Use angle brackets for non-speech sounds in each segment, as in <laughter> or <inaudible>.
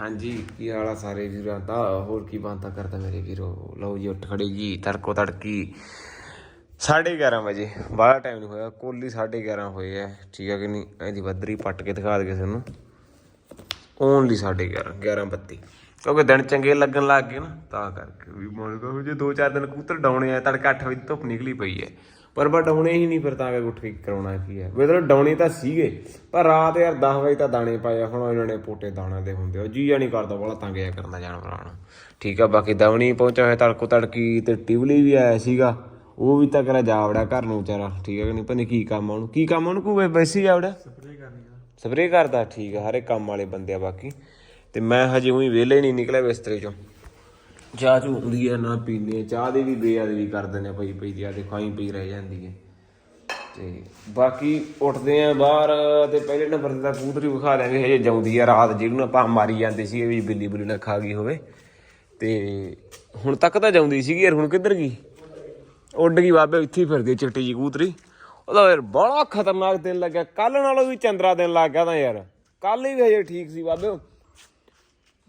ਹਾਂਜੀ, ਕੀ ਹਾਲ ਆ ਸਾਰੇ ਵੀਰਾਂ ਦਾ? ਹੋਰ ਕੀ ਬਾਤਾਂ ਕਰਦਾ ਮੇਰੇ ਵੀਰੋ? ਲਓ ਜੀ, ਉੱਠ ਖੜੇ ਜੀ, ਤੜਕੋ ਤੜਕੀ। 11:30 ਵਜੇ, ਬਾਹਲਾ ਟਾਈਮ ਨਹੀਂ ਹੋਇਆ, ਕੋਲੀ 11:30 ਹੋਏ ਐ ਠੀਕ ਆ ਕਿ ਨਹੀਂ? ਇਹਦੀ ਬੱਦਰੀ ਪੱਟ ਕੇ ਦਿਖਾ ਦੇ ਕਿਸੇ ਨੂੰ ਓਨਲੀ 11:30 11:32 ਕਿਉਂਕਿ ਦਿਨ ਚੰਗੇ ਲੱਗਣ ਲੱਗ ਗਏ ਨਾ, ਤਾਂ ਕਰਕੇ। ਵੀ ਮਨ ਕਹੋ ਜੇ 2-4 ਦਿਨ ਕੂਤਰ ਡਾਉਣੇ ਆ, ਤੜਕਾ 8 ਵਜੇ ਧੁੱਪ ਨਿਕਲੀ ਪਈ ਐ ਪਰ ਬਾ ਡਾਉਣੇ ਹੀ ਨਹੀਂ ਫਿਰ ਤਾਂ ਉੱਠ ਕੇ ਕਰਾਉਣਾ ਕੀ ਹੈ। ਮਤਲਬ ਡਾਉਣੇ ਤਾਂ ਸੀਗੇ ਪਰ ਰਾਤ ਯਾਰ 10 ਵਜੇ ਤਾਂ ਦਾਣੇ ਪਾਏ ਆ, ਹੁਣ ਇਹਨਾਂ ਨੇ ਪੋਟੇ ਦਾਣਾ ਦੇ ਹੁੰਦੇ ਆ। ਜੀਆ ਨਹੀਂ ਕਰਦਾ ਬੜਾ ਤੰਗਿਆ ਕਰਨਾ ਜਾਨਵਰਾਂ ਨੂੰ। ਠੀਕ ਆ ਬਾਕੀ ਦਵਣੀ ਪਹੁੰਚਿਆ ਹੋਇਆ ਤੜਕੋ ਤੜਕੀ ਤੇ ਟਿਵਲੀ ਵੀ ਆਇਆ ਸੀਗਾ। ਉਹ ਵੀ ਤਾਂ ਕਰਾ ਜਾਵੜਾ ਘਰ ਨੂੰ ਵਿਚਾਰਾ। ਠੀਕ ਆ ਕਿ ਨਹੀਂ? ਪਤਾ ਕੀ ਕੰਮ ਆ ਉਹਨੂੰ। ਕੀ ਕੰਮ ਆ ਉਹਨੂੰ? ਕੋਈ ਵੈਸੀ ਜਾਵੜਾ ਸਪਰੇ ਕਰਦਾ ਠੀਕ ਆ ਹਰੇ ਕੰਮ ਵਾਲੇ ਬੰਦੇ ਆ ਬਾਕੀ। ਤੇ ਮੈਂ ਹਜੇ ਉਹੀ ਵਿਹਲੇ ਨਹੀਂ ਨਿਕਲਿਆ ਬਿਸਤਰੇ ਚੋਂ। ਚਾਹ ਚੂ ਹੁੰਦੀ ਆ, ਨਾ ਪੀਂਦੇ ਆ। ਚਾਹ ਦੀ ਵੀ ਬੇਅਦਬੀ ਕਰ ਦਿੰਦੇ ਆ ਪਈ ਪਈ ਦੀ। ਆ ਦੇਖੋ ਆਈ ਪਈ ਰਹਿ ਜਾਂਦੀ ਹੈ ਤੇ ਬਾਕੀ ਉੱਠਦੇ ਆ ਬਾਹਰ ਤੇ ਪਹਿਲੇ ਨੰਬਰ ਤੇ ਤਾਂ ਕੂਤਰੀ ਵਿਖਾ ਦਿਆਂਗੇ, ਹਜੇ ਜਾਉਂਦੀ ਆ ਰਾਤ। ਜਿਹਨੂੰ ਆਪਾਂ ਮਾਰੀ ਜਾਂਦੇ ਸੀ, ਇਹ ਵੀ ਬਿੱਲੀ ਬੁੱਲੀ ਨਾ ਖਾ ਗਈ ਹੋਵੇ। ਤੇ ਹੁਣ ਤੱਕ ਤਾਂ ਜਾਉਂਦੀ ਸੀਗੀ ਯਾਰ, ਹੁਣ ਕਿੱਧਰ ਗਈ? ਉੱਡ ਗਈ ਬਾਬੇ, ਇੱਥੇ ਫਿਰਦੀ ਚਿੱਟੀ ਜੀ ਕੂਤਰੀ ਉਹਦਾ ਯਾਰ ਬੜਾ ਖਤਰਨਾਕ ਦਿਨ ਲੱਗਿਆ। ਕੱਲ ਨਾਲੋਂ ਵੀ ਚੰਦਰਾ ਦਿਨ ਲੱਗ ਗਿਆ ਤਾਂ ਯਾਰ। ਕੱਲ ਹੀ ਵੀ ਹਜੇ ਠੀਕ ਸੀ ਬਾਬੇ।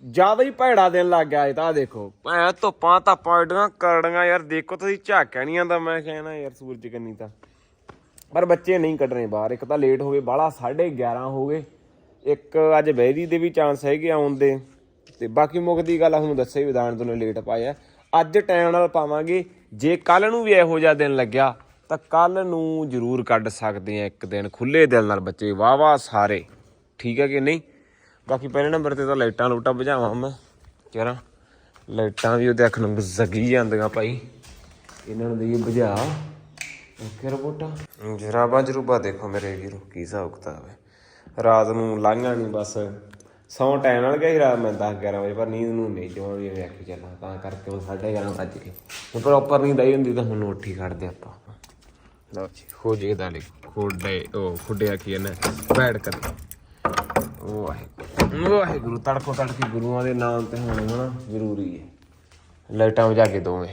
ਜ਼ਿਆਦਾ ਹੀ ਭੈੜਾ ਦਿਨ ਲੱਗ ਗਿਆ ਇਹ ਤਾਂ ਦੇਖੋ। ਐ ਧੁੱਪਾਂ ਧੱਪਾਂ ਏਡੀਆਂ ਕਰੜੀਆਂ ਯਾਰ, ਦੇਖੋ ਤੁਸੀਂ ਝਾਕਿਆ ਨਹੀਂ ਆਂਦਾ ਮੈਂ ਕਹਿਣਾ ਯਾਰ ਸੂਰਜ ਕੰਨੀ ਤਾਂ। ਪਰ ਬੱਚੇ ਨਹੀਂ ਕੱਢਣੇ ਬਾਹਰ, ਇੱਕ ਤਾਂ ਲੇਟ ਹੋ ਗਏ, ਬਾਹਲਾ 11:30 ਹੋ ਗਏ। ਇੱਕ ਅੱਜ ਬਹਿਰੀ ਦੇ ਵੀ ਚਾਂਸ ਹੈਗੇ ਆਉਣ ਦੇ। ਤੇ ਬਾਕੀ ਮੁੱਕਦੀ ਗੱਲ ਆ ਤੁਹਾਨੂੰ ਦੱਸਿਆ ਹੀ ਵਿਧਾਨ ਤੋਂ ਲੇਟ ਪਾਇਆ। ਅੱਜ ਟਾਈਮ ਨਾਲ ਪਾਵਾਂਗੇ, ਜੇ ਕੱਲ ਨੂੰ ਵੀ ਇਹੋ ਜਿਹਾ ਦਿਨ ਲੱਗਿਆ, ਤਾਂ ਕੱਲ ਨੂੰ ਜ਼ਰੂਰ ਕੱਢ ਸਕਦੇ ਆ ਇੱਕ ਦਿਨ ਖੁੱਲੇ ਦਿਲ ਨਾਲ ਬੱਚੇ ਵਾਹ ਵਾਹ ਸਾਰੇ। ਠੀਕ ਹੈ ਕਿ ਨਹੀਂ? ਬਾਕੀ ਪਹਿਲੇ ਨੰਬਰ ਤੇ ਤਾਂ ਲਾਈਟਾਂ ਲੂਟਾਂ ਬੁਝਾਵਾਂ ਮੈਂ ਕਿਹੜਾ ਲਾਈਟਾਂ ਵੀ ਉਹਦੇ ਅੱਖ ਨੂੰ ਜ਼ਗੀ ਜਾਂਦੀਆਂ ਭਾਈ। ਇਹਨਾਂ ਨੂੰ ਦੇਈਏ ਬੁਝਾ ਓਕੇ ਰਬੋਟਾ ਜਰਾਬਾ ਜਰੂਬਾ ਦੇਖੋ ਮੇਰੇ ਵੀਰੋ, ਕੀ ਹਿਸਾਬ ਕਿਤਾਬ ਹੈ। ਰਾਤ ਨੂੰ ਲਾਂਘਾ ਨਹੀਂ ਬਸ ਸੌ ਟਾਈਮ ਨਾਲ ਗਈ ਰਾਤ ਮੈਂ 10 11 ਵਜੇ, ਪਰ ਨੀਂਦ ਨੂੰ ਨਹੀਂ ਜਿਵੇਂ ਵੀ ਮੈਂ ਆਖੀ ਚੱਲਾਂ, ਤਾਂ ਕਰਕੇ ਉਹ 11:30 ਵੱਜ ਗਏ। ਹੁਣ ਪ੍ਰੋਪਰ ਨੀਂਦ ਆਈ ਹੁੰਦੀ ਤਾਂ ਹੁਣ ਉੱਠੀ ਹੀ ਖੜਦੇ ਆਪਾਂ। ਲਓ ਜੀ, ਹੋ ਜੇ ਦਾਲੇ ਖੋਡੇ, ਉਹ ਖੁੱਡਿਆ ਕੀ ਇਹਨੇ, ਬੈਠ ਕਰ। ਉਹ ਵਾਹਿਗੁਰੂ। ਵਾਹਿਗੁਰੂ ਤੜਕੋ ਤੜਕੀ ਗੁਰੂਆਂ ਦੇ ਨਾਮ ਤੇ ਹੋਣਾ ਹਨਾ ਜ਼ਰੂਰੀ ਹੈ। ਲਾਈਟਾਂ ਵਜਾ ਕੇ ਦੋਵੇਂ।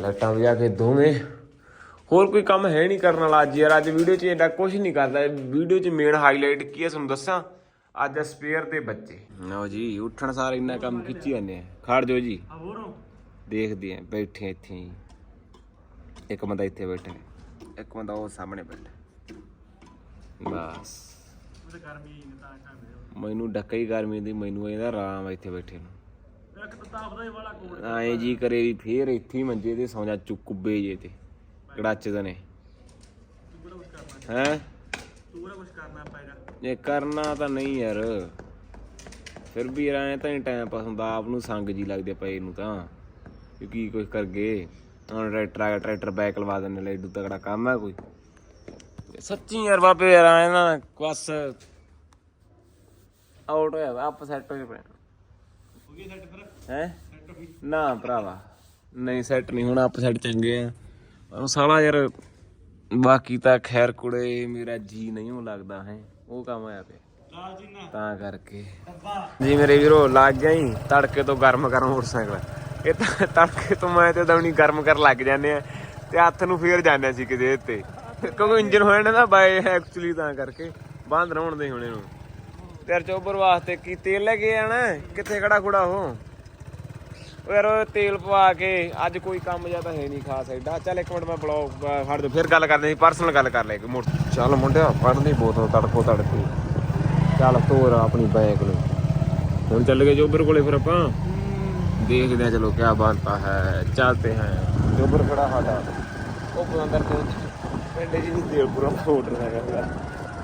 ਲਾਈਟਾਂ ਵਜਾ ਕੇ ਦੋਵੇਂ। ਹੋਰ ਕੋਈ ਕੰਮ ਹੈ ਨਹੀਂ ਕਰਨ ਵਾਲਾ ਅੱਜ ਯਾਰ ਅੱਜ ਵੀਡੀਓ 'ਚ ਐਡਾ ਕੁਝ ਨਹੀਂ ਕਰਦਾ। ਵੀਡੀਓ 'ਚ ਮੇਨ ਹਾਈਲਾਈਟ ਕੀ ਹੈ ਤੁਹਾਨੂੰ ਦੱਸਾਂ? ਅੱਜ ਸਪੇਅਰ ਦੇ ਬੱਚੇ। ਲਓ ਜੀ ਉੱਠਣ ਸਾਰ ਇੰਨਾ ਕੰਮ ਖਿੱਚੀ ਜਾਂਦੇ ਆ। ਖੜ ਜੋ ਜੀ। ਦੇਖਦੇ ਆ ਬੈਠੇ ਇੱਥੇ ਹੀ। ਇੱਕ ਬੰਦਾ ਇੱਥੇ ਬੈਠਾ ਹੈ, ਇੱਕ ਬੰਦਾ ਉਹ ਸਾਹਮਣੇ ਬੈਠਾ ਬਸ। ਮੈਨੂੰ ਡੱਕਾ ਹੀ ਗਰਮੀ ਦੀ ਮੈਨੂੰ ਇਹਦਾ ਆਰਾਮ ਆ ਇੱਥੇ ਬੈਠੇ ਨੂੰ। ਆਏ ਜੀ ਕਰੇ ਵੀ ਫੇਰ ਇੱਥੇ ਹੀ ਮੰਜੇ ਤੇ ਸੌਂ ਜਾ ਚੁੱਕੂਬੇ ਜੇ ਤੇ ਕੜਾਚ ਦੇ ਨੇ ਹੈ? ਇਹ ਕਰਨਾ ਤਾਂ ਨਹੀਂ ਯਾਰ। ਫਿਰ ਵੀ ਐ ਤਾਂ ਨਹੀਂ ਟਾਈਮ ਪਾਸ ਹੁੰਦਾ ਆਪ ਨੂੰ ਸੰਗ ਜੀ ਲੱਗਦੇ ਪਏ ਨੂੰ ਤਾਂ। ਕੀ ਕੁਝ ਕਰ ਗਏ ਹੁਣ ਟਰੈਕਟਰ ਟਰੈਕਟਰ ਬੈਕ ਲਵਾ ਦਿੰਨੇ ਲੈ ਏਡੂ ਤਗੜਾ ਕੰਮ ਹੈ ਕੋਈ। ਸੱਚੀ ਯਾਰ ਬਾਬੇ ਯਾਰ ਐ ਨਾ ਬਸ ਆਊਟ ਹੋਇਆ ਆਪ ਸੈੱਟ ਹੋਏ ਪਏ ਹੈ? ਨਾ ਭਰਾਵਾ, ਨਹੀਂ ਸੈੱਟ ਨਹੀਂ ਹੋਣਾ, ਆਪ ਸੈੱਟ ਚੰਗੇ ਆ। ਉਹ ਸਾਲਾ ਯਾਰ, ਬਾਕੀ ਤਾਂ ਖੈਰ ਕੁੜੇ, ਮੇਰਾ ਜੀ ਨਹੀਂ ਉਹ ਲੱਗਦਾ ਹੈ, ਉਹ ਕੰਮ ਆਇਆ ਪਿਆ। ਤਾਂ ਕਰਕੇ। ਜੀ ਮੇਰੇ ਵੀਰੋ, ਲੱਗ ਗਿਆ ਹੀ ਤੜਕੇ ਤੋਂ ਗਰਮ ਗਰਮ ਮੋਟਰਸਾਈਕਲ। ਇਹ ਤਾਂ ਤੜਕੇ ਤੋਂ ਮੈਂ ਤੇ ਦਵਣੀ ਗਰਮ ਕਰ ਲੱਗ ਜਾਂਦੇ ਆ, ਤੇ ਹੱਥ ਨੂੰ ਫੇਰ ਜਾਂਦੇ ਸੀ ਕਿਤੇ ਤੇ। ਕਿਉਂਕਿ ਇੰਜਨ ਹੋਇਆ ਨਾ ਨਾ ਐਕਚੁਅਲੀ ਤਾਂ ਕਰਕੇ, ਬੰਦ ਰਹਿਣ ਦੇ ਹੁਣੇ ਨੂੰ। ਤੇਰ ਚੋਬਰ ਵਾਸਤੇ ਕੀ ਤੇਲ ਲੈ ਕੇ ਆਣਾ? ਕਿੱਥੇ ਖੜਾ ਖੁੜਾ ਉਹ? ਉਹ ਯਾਰ ਉਹ ਤੇਲ ਪਵਾ ਕੇ ਅੱਜ ਕੋਈ ਕੰਮ ਜ਼ਿਆਦਾ ਹੈ ਨਹੀਂ ਖਾਸ ਐਡਾ ਚੱਲ ਇੱਕ ਮਿੰਟ ਮੈਂ ਬਲੌਗ ਫੜ ਦੇ ਫਿਰ ਗੱਲ ਕਰਦੇ ਸੀ ਪਰਸਨਲ ਗੱਲ ਕਰ ਲੈ ਮੋਟ ਚੱਲ ਮੁੰਡਿਆ ਫੜਨ ਦੀ ਬੋਤਲ ਤੜਕੋ ਤੜਕੀ। ਚੱਲ ਤੋਰ ਆਪਣੀ ਬੈਗ ਨੂੰ। ਹੁਣ ਚੱਲ ਗਏ ਜੋਬਰ ਕੋਲੇ ਫਿਰ ਆਪਾਂ। ਦੇਖਦੇ ਆ ਚਲੋ ਕੀ ਬਣਤਾ ਹੈ। ਚਲਤੇ ਹੈ। ਜੋਬਰ ਖੜਾ ਸਾਡਾ। ਉਹ ਪੁਰਾਂਦਰ ਤੋਂ ਪਿੰਡ ਜੀ ਦੀ ਤੇਲ ਪੂਰਾ ਮੋਟਰ ਹੈਗਾ।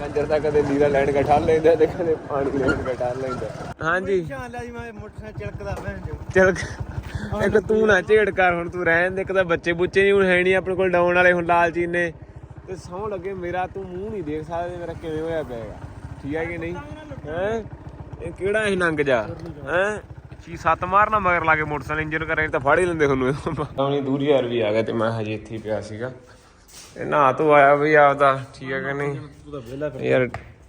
ਕੰਜਰ ਦਾ ਕਦੇ ਨੀਰਾ ਲੈਣ ਕਾ ਠਾਲ ਲੈਂਦਾ ਤੇ ਕਦੇ ਪਾਣੀ ਲੈਣ ਕਾ ਠਾਲ ਲੈਂਦਾ। ਹਾਂਜੀ। ਲਿਆ ਜੀ ਮੈਂ ਮੋਟਰਸਾਈਕਲ ਚਿਲਕਦਾ ਭੈਣ ਜੋ ਚਲ ਇੱਕ ਤੂੰ ਨਾ ਝੇੜ ਕਰ ਹੁਣ ਤੂੰ ਰਹਿਣ ਦੇ ਇੱਕ ਤਾਂ ਬੱਚੇ ਬੁੱਚੇ ਨਹੀਂ ਹੁਣ ਹੈ ਨਹੀਂ ਆਪਣੇ ਕੋਲ ਡਾਉਣ ਵਾਲੇ ਹੁਣ ਲਾਲਚੀ ਨੇ ਤੇ ਸੌ ਲੱਗੇ ਮੇਰਾ ਤੂੰ ਮੂੰਹ ਨਹੀਂ ਦੇਖ ਸਕਦਾ ਮੇਰਾ ਕਿਵੇਂ ਹੋਇਆ ਪਿਆਗਾ ਠੀਕ ਹੈ ਕਿ ਨਹੀਂ? ਹੈ? ਇਹ ਕਿਹੜਾ ਇਹ ਨੰਗ ਜਾ? ਹੈ? ਛੀ ਸੱਤ ਮਾਰਨਾ ਮਗਰ ਲਾ ਕੇ ਮੋਟਰਸਾਈਕਲ ਇੰਜਨ ਕਰੇ ਤਾਂ ਫੜ ਹੀ ਲੈਂਦੇ ਤੁਹਾਨੂੰ। ਆਪਣੀ ਦੂਰੀ ਯਾਰ ਵੀ ਆ ਗਿਆ ਤੇ ਮੈਂ ਹਜੇ ਇੱਥੇ ਪਿਆ ਸੀਗਾ। ਤੇ ਨਾ ਤੂੰ ਆਇਆ ਵੀ ਆਪਦਾ ਠੀਕ ਹੈ ਕਿ ਨਹੀਂ? ਯਾਰ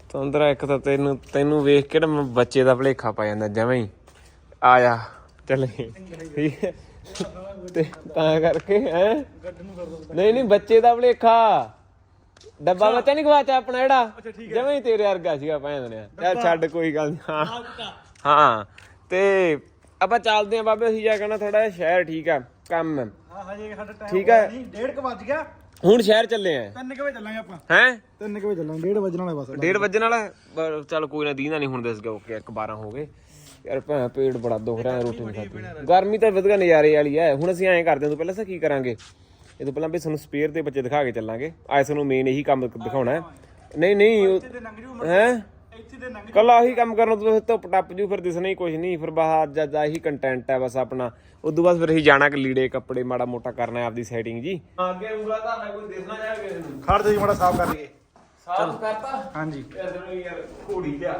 ਤੰਦਰਾ ਇੱਕ ਤਾਂ ਤੈਨੂੰ ਤੈਨੂੰ ਵੇਖ ਕੇ ਨਾ ਬੱਚੇ ਦਾ ਭਲੇਖਾ ਪਾ ਜਾਂਦਾ ਜਵੇਂ ਹੀ। ਆ ਜਾ ਚੱਲੇ ਹੈ। ਤੇ ਤਾਂ ਕਰਕੇ ਹੈ? ਨਹੀਂ ਨਹੀਂ ਬੱਚੇ ਦਾ ਭਲੇਖਾ। ਡੱਬਾ ਬੱਚਾ ਨਹੀਂ ਖਵਾਚਾ ਆਪਣਾ ਜਿਹੜਾ? ਜਵੇਂ ਹੀ। ਤੇਰੇ ਵਰਗਾ ਸੀਗਾ ਭੈਣ ਨੇ ਚੱਲ ਛੱਡ ਕੋਈ ਗੱਲ ਨਹੀਂ ਹਾਂ। ਹਾਂ। ਤੇ ਆਪਾਂ ਚੱਲਦੇ ਆਂ ਬਾਬੇ ਅਸੀਂ ਜਾ ਕੇ ਨਾ ਥੋੜਾ ਸ਼ਹਿਰ ਠੀਕ ਆ ਕੰਮ। ਆ। ਹਾਂ ਹਜੇ ਸਾਡਾ ਟਾਈਮ ਠੀਕ ਹੈ। ਨਹੀਂ 1:30 ਵਜ ਗਿਆ। ਹੁਣ ਸ਼ਹਿਰ ਚੱਲੇ ਆ। 3 ਵਜੇ ਚੱਲਾਂਗੇ ਆਪਾਂ। ਹੈ? 3 ਵਜੇ ਚੱਲਾਂਗੇ 1:30 ਵਜੇ ਵਾਲਾ ਬਸ ਡੇਢ ਵੱਜਣ ਵਾਲਾ? ਪਰ ਚੱਲ ਕੋਈ ਨਾ ਦੀਨਾ ਨਹੀਂ ਹੁਣ ਦੱਸ ਗਿਆ ਓਕੇ 1 12 ਹੋ ਗਏ। ਯਾਰ ਭੈਣ ਪੇਟ ਬੜਾ ਦੁਖ ਰਿਹਾ ਰੋਟੀ ਨਹੀਂ ਖਾਦੀ ਗਰਮੀ ਤਾਂ ਵਧੀਆ ਨਜ਼ਾਰੇ ਵਾਲੀ ਹੈ ਹੁਣ ਅਸੀਂ ਐਂ ਕਰਦੇ ਹਾਂ ਤੋਂ ਪਹਿਲਾਂ ਸਾ ਕੀ ਕਰਾਂਗੇ? ਇਹ ਤੋਂ ਪਹਿਲਾਂ ਵੀ ਤੁਹਾਨੂੰ ਸਪੇਅਰ ਦੇ ਬੱਚੇ ਦਿਖਾ ਕੇ ਚੱਲਾਂਗੇ। ਅੱਜ ਤੁਹਾਨੂੰ ਮੇਨ ਇਹੀ ਕੰਮ ਦਿਖਾਉਣਾ ਹੈ। ਨਹੀਂ ਨਹੀਂ ਹੈ? ਇੱਥੇ ਤੇ ਲੰਘ ਕੱਲਾ ਆਹੀ ਕੰਮ ਕਰਨ ਤੋਂ ਫਿਰ ਧੁੱਪ ਟੱਪ ਜੂ ਫਿਰ ਦਿਸਣਾ ਹੀ ਕੁਝ ਨਹੀਂ ਫਿਰ ਬਾਹਰ ਅੱਜ ਅੱਜ ਆਹੀ ਕੰਟੈਂਟ ਹੈ ਬਸ ਆਪਣਾ। ਉਦੋਂ ਬਾਅਦ ਫਿਰ ਅਸੀਂ ਜਾਣਾ ਕਿ ਲੀੜੇ ਕੱਪੜੇ ਮਾੜਾ ਮੋਟਾ ਕਰਨਾ ਹੈ ਆਪਦੀ ਸੈਟਿੰਗ ਜੀ। ਅੱਗੇ ਉਂਗਲਾ ਤਾਂ ਕੋਈ ਦਿਸਣਾ ਜਾਵੇ ਖੜ ਤੇ ਮਾੜਾ ਸਾਫ਼ ਕਰ ਲਈਏ। ਸਾਫ਼ ਕਰਤਾ? ਹਾਂਜੀ। ਯਾਰ ਤੈਨੂੰ ਯਾਰ ਘੋੜੀ ਲਿਆ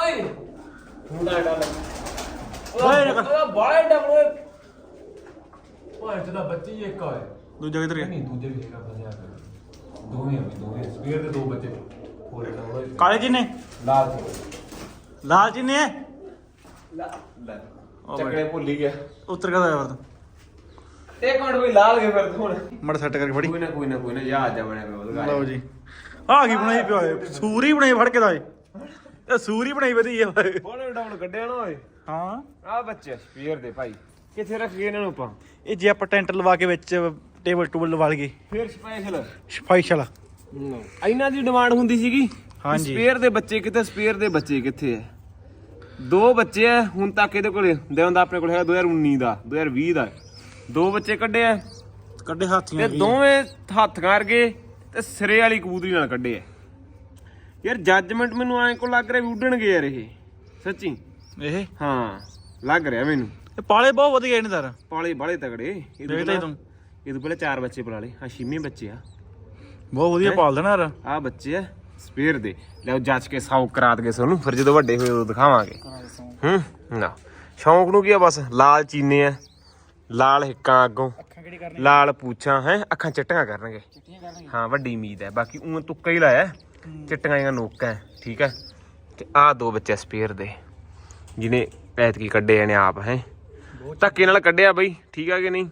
ਆਏ ਮੁੰਡਾ ਡਾਲ ਓਏ ਉਹਦਾ ਬਾਲੇ ਡਬਲ ਓਏ। ਓਏ ਤੇ ਦਾ ਬੱਚੀ ਇੱਕ ਹੋਏ ਦੂਜਾ ਕਿੱਧਰ ਗਿਆ? ਨਹੀਂ ਦੂਜੇ ਵੀ ਹੈਗਾ ਫਸਿਆ ਦੋਵੇਂ ਆ ਵੀ ਦੋਵੇਂ ਸਪੀਅਰ ਦੇ ਦੋ ਬੱਚੇ। ਕਾਲੇ ਜੀ ਨੇ ਲਾਲ ਸੀ ਲਾਲ ਜੀ ਨੇ ਲਾ। ਲੈ। ਚੱਕੜੇ ਭੁੱਲ ਹੀ ਗਿਆ। ਉੱਤਰ ਕਦਾ ਆਇਆ ਇੱਕ ਮਿੰਟ ਵੀ ਲਾਲ ਗਏ ਫਿਰ ਹੁਣ। ਮੜ ਸੈੱਟ ਕਰਕੇ ਫੜੀ। ਕੋਈ ਨਾ ਕੋਈ ਨਾ ਕੋਈ ਨਾ ਯਾਦ ਜਾ ਬਣਿਆ ਪਿਆ ਉਹਦਾ। ਲਓ ਜੀ। ਆ ਕੀ ਬਣਾਈ ਪਿਆ ਓਏ? ਸੂਰੀ ਬਣਾਈ ਫੜ ਕੇ ਦਾ ਏ ਇਹ ਸੂਰੀ ਬਣਾਈ ਵਧੀਆ ਓਏ। ਬੋਲੇ ਡਬਲ ਕੱਢਿਆ ਨਾ ਓਏ। ਹਾਂ। ਆ ਬੱਚੇ ਸਪੀਅਰ ਦੇ ਭਾਈ। ਕਿੱਥੇ ਰੱਖੀਏ ਇਹਨਾਂ ਨੂੰ ਆਪਾਂ? ਇਹ ਜੇ ਆਪਾਂ ਟੈਂਟ ਲਵਾ ਕੇ ਵਿੱਚ ਟੇਬਲ ਟੂਬਲ ਲਵਾ ਲਈਏ। ਫਿਰ ਸਪੈਸ਼ਲ ਸਪੈਸ਼ਲ। ਇਹਨਾਂ ਦੀ ਡਿਮਾਂਡ ਹੁੰਦੀ ਸੀਗੀ। ਹਾਂਜੀ। ਸਪੇਅਰ ਦੇ ਬੱਚੇ ਕਿੱਥੇ ਸਪੇਅਰ ਦੇ ਬੱਚੇ ਕਿੱਥੇ ਐ? ਦੋ ਬੱਚੇ ਐ ਹੁਣ ਤੱਕ ਇਹਦੇ ਕੋਲੇ ਦਿਨ ਦਾ ਆਪਣੇ ਕੋਲ ਹੈਗਾ 2019 ਦਾ 2020 ਦਾ। ਦੋ ਬੱਚੇ ਕੱਢੇ ਐ। ਕੱਢੇ ਹਾਥੀਆਂ ਤੇ ਦੋਵੇਂ ਹੱਥ ਕਰਕੇ ਤੇ ਸਿਰੇ ਵਾਲੀ ਕਬੂਤਰੀ ਨਾਲ ਕੱਢੇ ਐ। ਯਾਰ ਜੱਜਮੈਂਟ ਮੈਨੂੰ ਐਂ ਕੋ ਲੱਗ ਰਿਹਾ ਵੀ ਉੱਡਣਗੇ ਯਾਰ ਇਹ। ਸੱਚੀ? ਇਹ? ਹਾਂ ਲੱਗ ਰਿਹਾ ਮੈਨੂੰ। ਇਹ ਪਾਲੇ ਬਹੁਤ ਵਧੀਆ ਨੇ ਦਰ ਪਾਲੇ ਬਾਲੇ ਤਗੜੇ। ਇਹ ਦੇਖ ਲੈ ਤੂੰ। ਇਹ ਤੋਂ ਪਹਿਲਾਂ ਚਾਰ ਬੱਚੇ ਪਲਾ ਲਏ। ਆ ਛੇਵੇਂ ਬੱਚੇ ਆ। ਬਹੁਤ ਵਧੀਆ ਪਾਲ ਦੇਣਾ ਯਾਰ। ਆ ਬੱਚੇ ਆ ਸਪੇਅਰ ਦੇ। ਲਿਆਓ ਜੱਜ ਕੇ ਸੌਕ ਕਰਾ ਦਗੇ ਸਾਨੂੰ ਫਿਰ ਜਦੋਂ ਵੱਡੇ ਹੋਏ ਉਦੋਂ ਦਿਖਾਵਾਂਗੇ। ਹੂੰ ਨਾ। ਸ਼ੌਂਕ ਨੂੰ ਕੀ ਆ ਬਸ? ਲਾਲ ਚੀਨੇ ਆ ਲਾਲ ਹਿੱਕਾਂ ਅੱਗੋਂ ਲਾਲ ਪੂਛਾਂ ਹੈ? ਅੱਖਾਂ ਚਿੱਟੀਆਂ ਕਰਨਗੇ। ਚਿੱਟੀਆਂ ਕਰਨਗੇ? ਹਾਂ ਵੱਡੀ ਉਮੀਦ ਹੈ। ਬਾਕੀ ਉਹ ਤੁੱਕਾ ਹੀ ਲਾਇਆ। ਚਿੱਟੀਆਂ ਦੀਆਂ ਨੋਕਾਂ ਹੈ, ਠੀਕ ਹੈ? ਤੇ ਆ ਦੋ ਬੱਚੇ ਸਪੇਅਰ ਦੇ ਜਿਹਨੇ ਐਤਕੀ ਕੱਢੇ ਨੇ ਆਪ ਹੈ? ਧੱਕੇ ਨਾਲ ਕੱਢਿਆ ਬਈ ਠੀਕ ਹੈ ਕਿ ਨਹੀਂ?